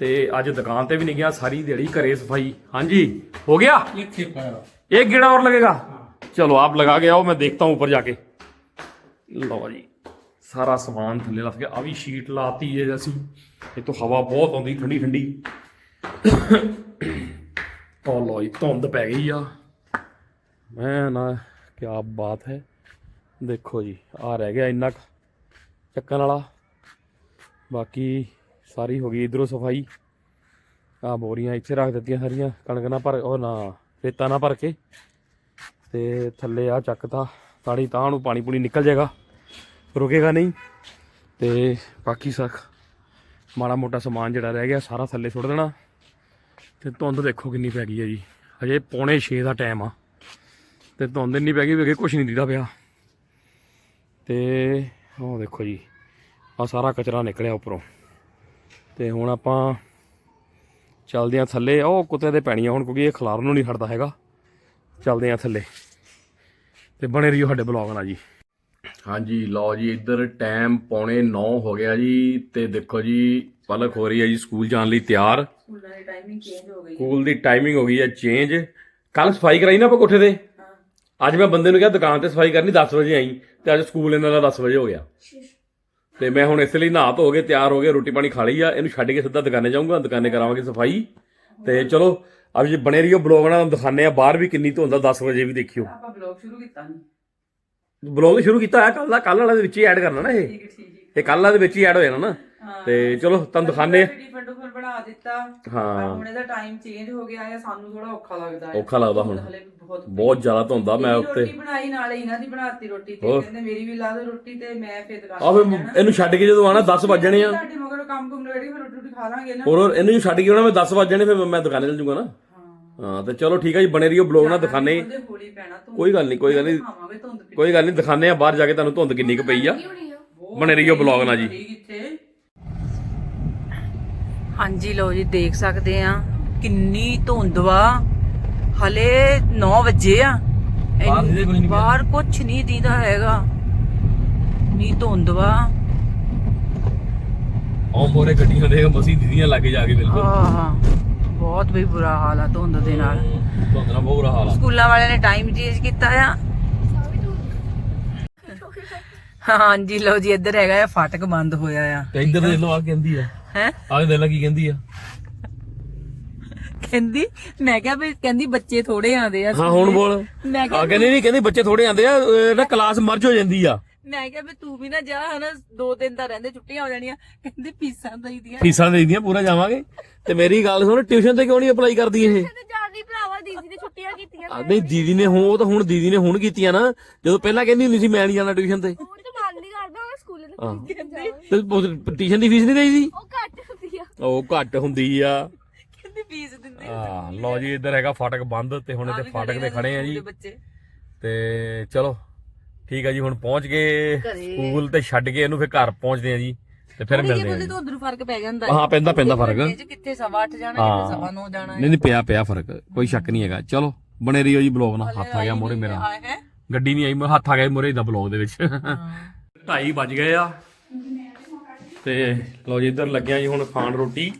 ਤੇ ਅੱਜ ਦੁਕਾਨ ਤੇ ਵੀ ਨਹੀਂ ਗਿਆ ਸਾਰੀ ਦਿਹਾੜੀ ਘਰੇ ਸਫ਼ਾਈ। ਹਾਂਜੀ ਹੋ ਗਿਆ? ਇੱਥੇ ਪਾਇਆ ਇੱਕ ਗੇੜਾ ਹੋਰ ਲੱਗੇਗਾ? ਚਲੋ ਆਪ ਲਗਾ ਕੇ ਆਓ ਮੈਂ ਦੇਖਤਾ ਹੂੰ ਉੱਪਰ ਜਾ ਕੇ। ਲਓ ਜੀ ਸਾਰਾ ਸਮਾਨ ਥੱਲੇ ਲੱਗ ਗਿਆ। ਆ ਵੀ ਸ਼ੀਟ ਲਾਤੀ ਹੈ ਅਸੀਂ। ਇਹ ਤੋਂ ਹਵਾ ਬਹੁਤ ਆਉਂਦੀ ਠੰਡੀ ਠੰਡੀ। ਉਹ ਲੋ ਜੀ ਧੁੰਦ ਪੈ ਗਈ ਆ ਮੈਂ ਨਾ ਕੀ ਬਾਤ ਹੈ ਦੇਖੋ ਜੀ ਆ ਰਹਿ ਗਿਆ ਇੰਨਾ ਚੱਕਣ ਵਾਲਾ ਬਾਕੀ ਸਾਰੀ ਹੋ ਗਈ ਇਧਰੋਂ ਸਫ਼ਾਈ ਆ ਬੋਰੀਆਂ ਇੱਥੇ ਰੱਖ ਦਿੱਤੀਆਂ ਸਾਰੀਆਂ ਕਣਕ ਨਾ ਭਰ ਉਹ ਨਾ ਰੇਤਾ ਨਾ ਭਰ ਕੇ ਤੇ ਥੱਲੇ ਆ ਚੱਕਤਾ ਸਾੜੀ ਤਾਂ ਨੂੰ ਪਾਣੀ ਪੂਣੀ ਨਿਕਲ ਜਾਏਗਾ ਰੁਕੇਗਾ ਨਹੀਂ ਤੇ ਬਾਕੀ ਸਖ ਮਾੜਾ ਮੋਟਾ ਸਮਾਨ ਜਿਹੜਾ ਰਹਿ ਗਿਆ ਸਾਰਾ ਥੱਲੇ ਸੁੱਟ ਦੇਣਾ ਤੇ ਧੁੰਦ ਦੇਖੋ ਕਿੰਨੀ ਪੈ ਗਈ ਹੈ ਜੀ। ਹਜੇ ਪੌਣੇ 6 ਦਾ ਟਾਈਮ ਆ। ਤੇ ਧੁੰਦ ਇੰਨੀ ਪੈ ਗਈ ਵੇਖੇ ਕੁਝ ਨਹੀਂ ਦਿਖਦਾ ਪਿਆ। ਤੇ ਉਹ ਦੇਖੋ ਜੀ ਆ ਸਾਰਾ ਕਚਰਾ ਨਿਕਲਿਆ ਉੱਪਰੋਂ। ਤੇ ਹੁਣ ਆਪਾਂ ਚੱਲਦੇ ਆ ਥੱਲੇ। ਉਹ ਕੁੱਤੇ ਦੇ ਪੈਣੀਆਂ ਹੁਣ, ਕਿਉਂਕਿ ਇਹ ਖਲਾਰਨ ਨੂੰ ਨਹੀਂ ਹਟਦਾ ਹੈਗਾ। ਚੱਲਦੇ ਆ ਥੱਲੇ। ਤੇ ਬਣੇ ਰਹੀਓ ਸਾਡੇ ਬਲੌਗ ਨਾਲ ਜੀ। ਹਾਂਜੀ ਲਓ ਜੀ ਇੱਧਰ ਟਾਈਮ ਪੌਣੇ 9 ਹੋ ਗਿਆ ਜੀ ਤੇ ਦੇਖੋ ਜੀ ਪਲਕ ਹੋ ਰਹੀ ਹੈ ਜੀ ਸਕੂਲ ਜਾਣ ਲਈ ਤਿਆਰ। ਸਕੂਲਾਂ ਦੀ ਟਾਈਮਿੰਗ ਚੇਂਜ ਹੋ ਗਈ ਸਕੂਲ ਦੀ ਟਾਈਮਿੰਗ ਹੋ ਗਈ ਹੈ ਚੇਂਜ ਕੱਲ ਸਫ਼ਾਈ ਕਰਾਈ ਨਾ ਆਪਾਂ ਕੋਠੇ ਤੇ? ਅੱਜ ਮੈਂ ਬੰਦੇ ਨੂੰ ਕਿਹਾ ਦੁਕਾਨ ਤੇ ਸਫ਼ਾਈ ਕਰਨੀ 10 ਵਜੇ ਆਈ ਤੇ ਅੱਜ ਸਕੂਲ ਇਹਨਾਂ ਦਾ 10 ਵਜੇ ਹੋ ਗਿਆ। ਤੇ ਮੈਂ ਹੁਣ ਇਸ ਲਈ ਨਹਾ ਧੋ ਕੇ ਤਿਆਰ ਹੋ ਕੇ ਰੋਟੀ ਪਾਣੀ ਖਾ ਲਈ ਆ। ਇਹਨੂੰ ਛੱਡ ਕੇ ਸਿੱਧਾ ਦੁਕਾਨੇ ਜਾਊਂਗਾ ਦੁਕਾਨੇ ਕਰਾਵਾਂਗੇ ਸਫ਼ਾਈ। ਤੇ ਚਲੋ ਅਬ ਜੇ ਬਣੇ ਰਹੀਓ ਬਲੌਗ ਨਾਲ ਦਿਖਾਣੇ ਆ ਬਾਹਰ ਵੀ ਕਿੰਨੀ ਧੁੰਦ ਆ 10 ਵਜੇ ਵੀ ਦੇਖਿਓ। ਆਪਾਂ ਬਲੌਗ ਸ਼ੁਰੂ ਕੀਤਾ ਨਹੀਂ ਬਲੌਗ ਸ਼ੁਰੂ ਕੀਤਾ ਹੈ ਕੱਲ ਦਾ ਕੱਲ ਵਾਲਾ ਦੇ ਵਿੱਚ ਹੀ ਐਡ ਕਰਨਾ ਨਾ ਇਹ। ਠੀਕ ਇਹ ਕੱਲ ਵਾਲੇ ਦੇ ਵਿੱਚ ਹੀ ਐਡ ਹੋ ਜਾਣਾ ਨਾ। ਹਾਂ। ਤੇ ਚਲੋ ਤੁਹਾਨੂੰ ਦਿਖਾਣੇ ਫਟਾਫਟ ਫਟਾਫਟ ਬਣਾ ਦਿੱਤਾ। ਹਾਂ। ਹੁਣ ਇਹਦਾ ਟਾਈਮ ਚੇਂਜ ਹੋ ਗਿਆ ਹੈ ਸਾਨੂੰ ਥੋੜਾ ਔਖਾ ਲੱਗਦਾ ਹੈ। ਔਖਾ ਲੱਗਦਾ ਹੁਣ। ਹਲੇ ਵੀ ਬਹੁਤ ਬਹੁਤ ਜ਼ਿਆਦਾ ਧੁੰਦ ਆ ਮੈਂ ਮੇਰੀ ਉੱਤੇ। ਰੋਟੀ ਬਣਾਈ ਨਾਲੇ ਇਹਨਾਂ ਦੀ ਬਣਾਤੀ ਰੋਟੀ ਤੇ। ਕਹਿੰਦੇ ਮੇਰੀ ਵੀ ਲਾ ਦੋ ਰੋਟੀ ਤੇ ਮੈਂ ਫੇਰ ਦੁਕਾਨ ਆ ਫਿਰ ਇਹਨੂੰ ਛੱਡ ਕੇ ਜਦੋਂ ਆਣਾ 10 ਵੱਜ ਜਾਣੇ ਆ। ਤੁਹਾਡੇ ਮਗਰ ਕੰਮ ਕੁਮ ਰੈਡੀ ਫਿਰ ਰੋਟੀ ਰੋਟੀ ਖਾ ਲਾਂਗੇ ਨਾ। ਹੋਰ ਇਹਨੂੰ ਛੱਡ ਕੇ ਆਉਣਾ ਮੈਂ 10 ਵੱਜ ਜਾਣੇ ਫਿਰ ਮੈਂ ਦੁਕਾਨੇ ਚਲ ਜਾਊਂਗਾ ਨਾ। ਹਾਂ ਤੇ ਚਲੋ ਠੀਕ ਹੈ ਜੀ ਬਣੇ ਰਹੀਓ ਬਲੌਗ ਨਾਲ ਦਿਖਾਣੇ ਉਹਦੇ ਹੋਲੀ ਪੈਣਾ ਤੂੰ ਕੋਈ ਗੱਲ ਨਹੀਂ ਕੋਈ ਗੱਲ ਨਹੀਂ। ਧੁੰਦ ਕੋਈ ਗੱਲ ਨਹੀਂ ਦਿਖਾਣੇ ਆ ਬਾਹਰ ਜਾ ਕੇ ਤੁਹਾਨੂੰ ਧੁੰਦ ਕਿੰਨੀ ਕੁ ਪਈ ਆ। ਬਣੇ ਰਹੀਓ ਬਲੌਗ ਨਾਲ ਜੀ। ਕਿੱਥੇ ਹਾਂਜੀ ਲੋ ਜੀ ਦੇਖ ਸਕਦੇ ਆ ਕਿੰਨੀ ਧੁੰਦ ਵਾ। ਹਲੇ 9 ਵਜੇ ਆ। ਬਾਹਰ ਦਿਖਦੇ ਕੁਛ ਨਹੀਂ। ਬਾਹਰ ਦੀਦਾ ਹੈਗਾ। ਨੀ ਧੁੰਦ ਵਾ। ਆਉਂ ਮੋਰੇ ਗੱਡੀਆਂ ਦੇ ਮਸੀ ਦੀਦੀਆਂ ਲੱਗੇ ਜਾ ਕੇ ਬਿਲਕੁਲ। ਆਹ ਬਹੁਤ ਵੀ ਬੁਰਾ ਹਾਲ ਆ ਧੁੰਦ ਦੇ ਨਾਲ। ਧੁੰਦ ਨਾਲ ਬਹੁਤ ਬੁਰਾ ਹਾਲ ਆ। ਸਕੂਲਾਂ ਵਾਲਿਆਂ ਨੇ ਟਾਈਮ ਚੇਂਜ ਕੀਤਾ ਆ। ਹਾਂਜੀ ਲੋ ਜੀ ਇੱਧਰ ਹੈਗਾ ਆ ਫਾਟਕ ਬੰਦ ਹੋਇਆ ਆ। ਤੇ ਇੱਧਰ ਦੇਖ ਲਓ ਆ ਕਹਿੰਦੀ ਆ। ਹੈ? ਆ ਦੇਖ ਲੈ ਕੀ ਕਹਿੰਦੀ ਆ। ਕਹਿੰਦੀ ਮੈਂ ਕਿਹਾ ਵੀ ਕਹਿੰਦੀ ਬੱਚੇ ਥੋੜੇ ਆਂਦੇ ਆ ਹਾਂ ਹੁਣ ਬੋਲ। ਮੈਂ ਕਿਹਾ ਆ ਕਹਿੰਦੀ ਨਹੀਂ ਕਹਿੰਦੀ ਬੱਚੇ ਥੋੜੇ ਆਂਦੇ ਆ ਨਾ ਕਲਾਸ ਮਰਜ ਹੋ ਜਾਂਦੀ ਆ। ਮੈਂ ਕਿਹਾ ਵੀ ਤੂੰ ਵੀ ਨਾ ਜਾ ਹਨਾ ਦੋ ਦਿਨ ਤਾਂ ਰਹਿੰਦੇ ਛੁੱਟੀਆਂ ਹੋ ਜਾਣੀਆਂ। ਕਹਿੰਦੀ ਫੀਸਾਂ ਦਈਦੀਆਂ। ਫੀਸਾਂ ਦੇ ਦੀਆਂ ਪੂਰਾ ਜਾਵਾਂਗੇ। ਤੇ ਮੇਰੀ ਗੱਲ ਸੁਣ ਟਿਊਸ਼ਨ ਤੇ ਕਿਉਂ ਨਹੀਂ ਅਪਲਾਈ ਕਰਦੀ ਇਹ? ਭਰਾਵਾ ਦੀਦੀ ਨੇ ਛੁੱਟੀਆਂ ਕੀਤੀਆਂ ਆ ਨਹੀਂ ਦੀਦੀ ਨੇ ਹੁਣ ਉਹ ਤਾਂ ਹੁਣ ਦੀਦੀ ਨੇ ਹੁਣ ਕੀਤੀਆਂ ਨਾ। ਜਦੋਂ ਪਹਿਲਾਂ ਕਹਿੰਦੀ ਹੁੰਦੀ ਸੀ ਮੈਂ ਨਹੀਂ ਜਾਣਾ ਟਿਊਸ਼ਨ ਤੇ। ਉਹ ਤੇ ਮਨ ਨਹੀਂ ਕਰਦਾ ਮੈਂ ਸਕੂਲ ਦੇ ਹਾਂ। ਕਹਿੰਦੇ ਤੇ ਟਿਊਸ਼ਨ ਦੀ ਫੀਸ ਨਹੀਂ ਦੇਈ ਸੀ ਉਹ ਘੱਟ ਹੁੰਦੀ ਆ। ਉਹ ਘੱਟ ਹੁੰਦੀ ਆ। ਕਹਿੰਦੀ ਫੀਸ ਦਿੰਦੇ ਹਾਂ ਲਓ ਜੀ ਇੱਧਰ ਹੈਗਾ ਫਾਟਕ ਬੰਦ ਤੇ ਹੁਣ ਇੱਥੇ ਫਾਟਕ ਤੇ ਖੜੇ ਆ ਜੀ। ਬੱਚੇ। ਤੇ ਚਲੋ ਠੀਕ ਆ ਜੀ ਹੁਣ ਪਹੁੰਚ ਗਏ ਸਕੂਲ ਤੇ ਛੱਡ ਕੇ ਇਹਨੂੰ ਫਿਰ ਘਰ ਪਹੁੰਚਦੇ ਆ ਜੀ ਤੇ ਫਿਰ ਮਿਲਦੇ ਆ ਬੋਲੇ ਜੀ। ਤਾਂ ਉਧਰ ਫ਼ਰਕ ਪੈ ਜਾਂਦਾ ਹਾਂ ਪੈਂਦਾ ਪੈਂਦਾ ਫ਼ਰਕ। ਇਹ 'ਚ ਕਿੱਥੇ ਸਵਾ ਅੱਠ ਜਾਣਾ ਕਿੱਥੇ ਸਵਾ ਨੌ ਜਾਣਾ ਨਹੀਂ ਨਹੀਂ ਪਿਆ ਪਿਆ ਫ਼ਰਕ ਕੋਈ ਸ਼ੱਕ ਨਹੀਂ ਹੈਗਾ। ਚਲੋ ਬਣੇ ਰਹੀਓ ਜੀ ਬਲੌਗ ਨਾਲ। ਹੱਥ ਆ ਗਿਆ ਮੋਰੇ ਮੇਰਾ। ਆਏ ਹੈ? ਗੱਡੀ ਨਹੀਂ ਆਈ ਮੈਂ ਹੱਥ ਆ ਗਿਆ ਮੋਰੇ ਦਾ ਬਲੌਗ ਦੇ ਵਿੱਚ। ਢਾਈ ਵੱਜ ਗਏ ਆ। ਤੇ ਲਓ ਜੀ ਇੱਧਰ ਲੱਗਿਆ ਜੀ ਹੁਣ ਖਾਣ ਰੋਟੀ।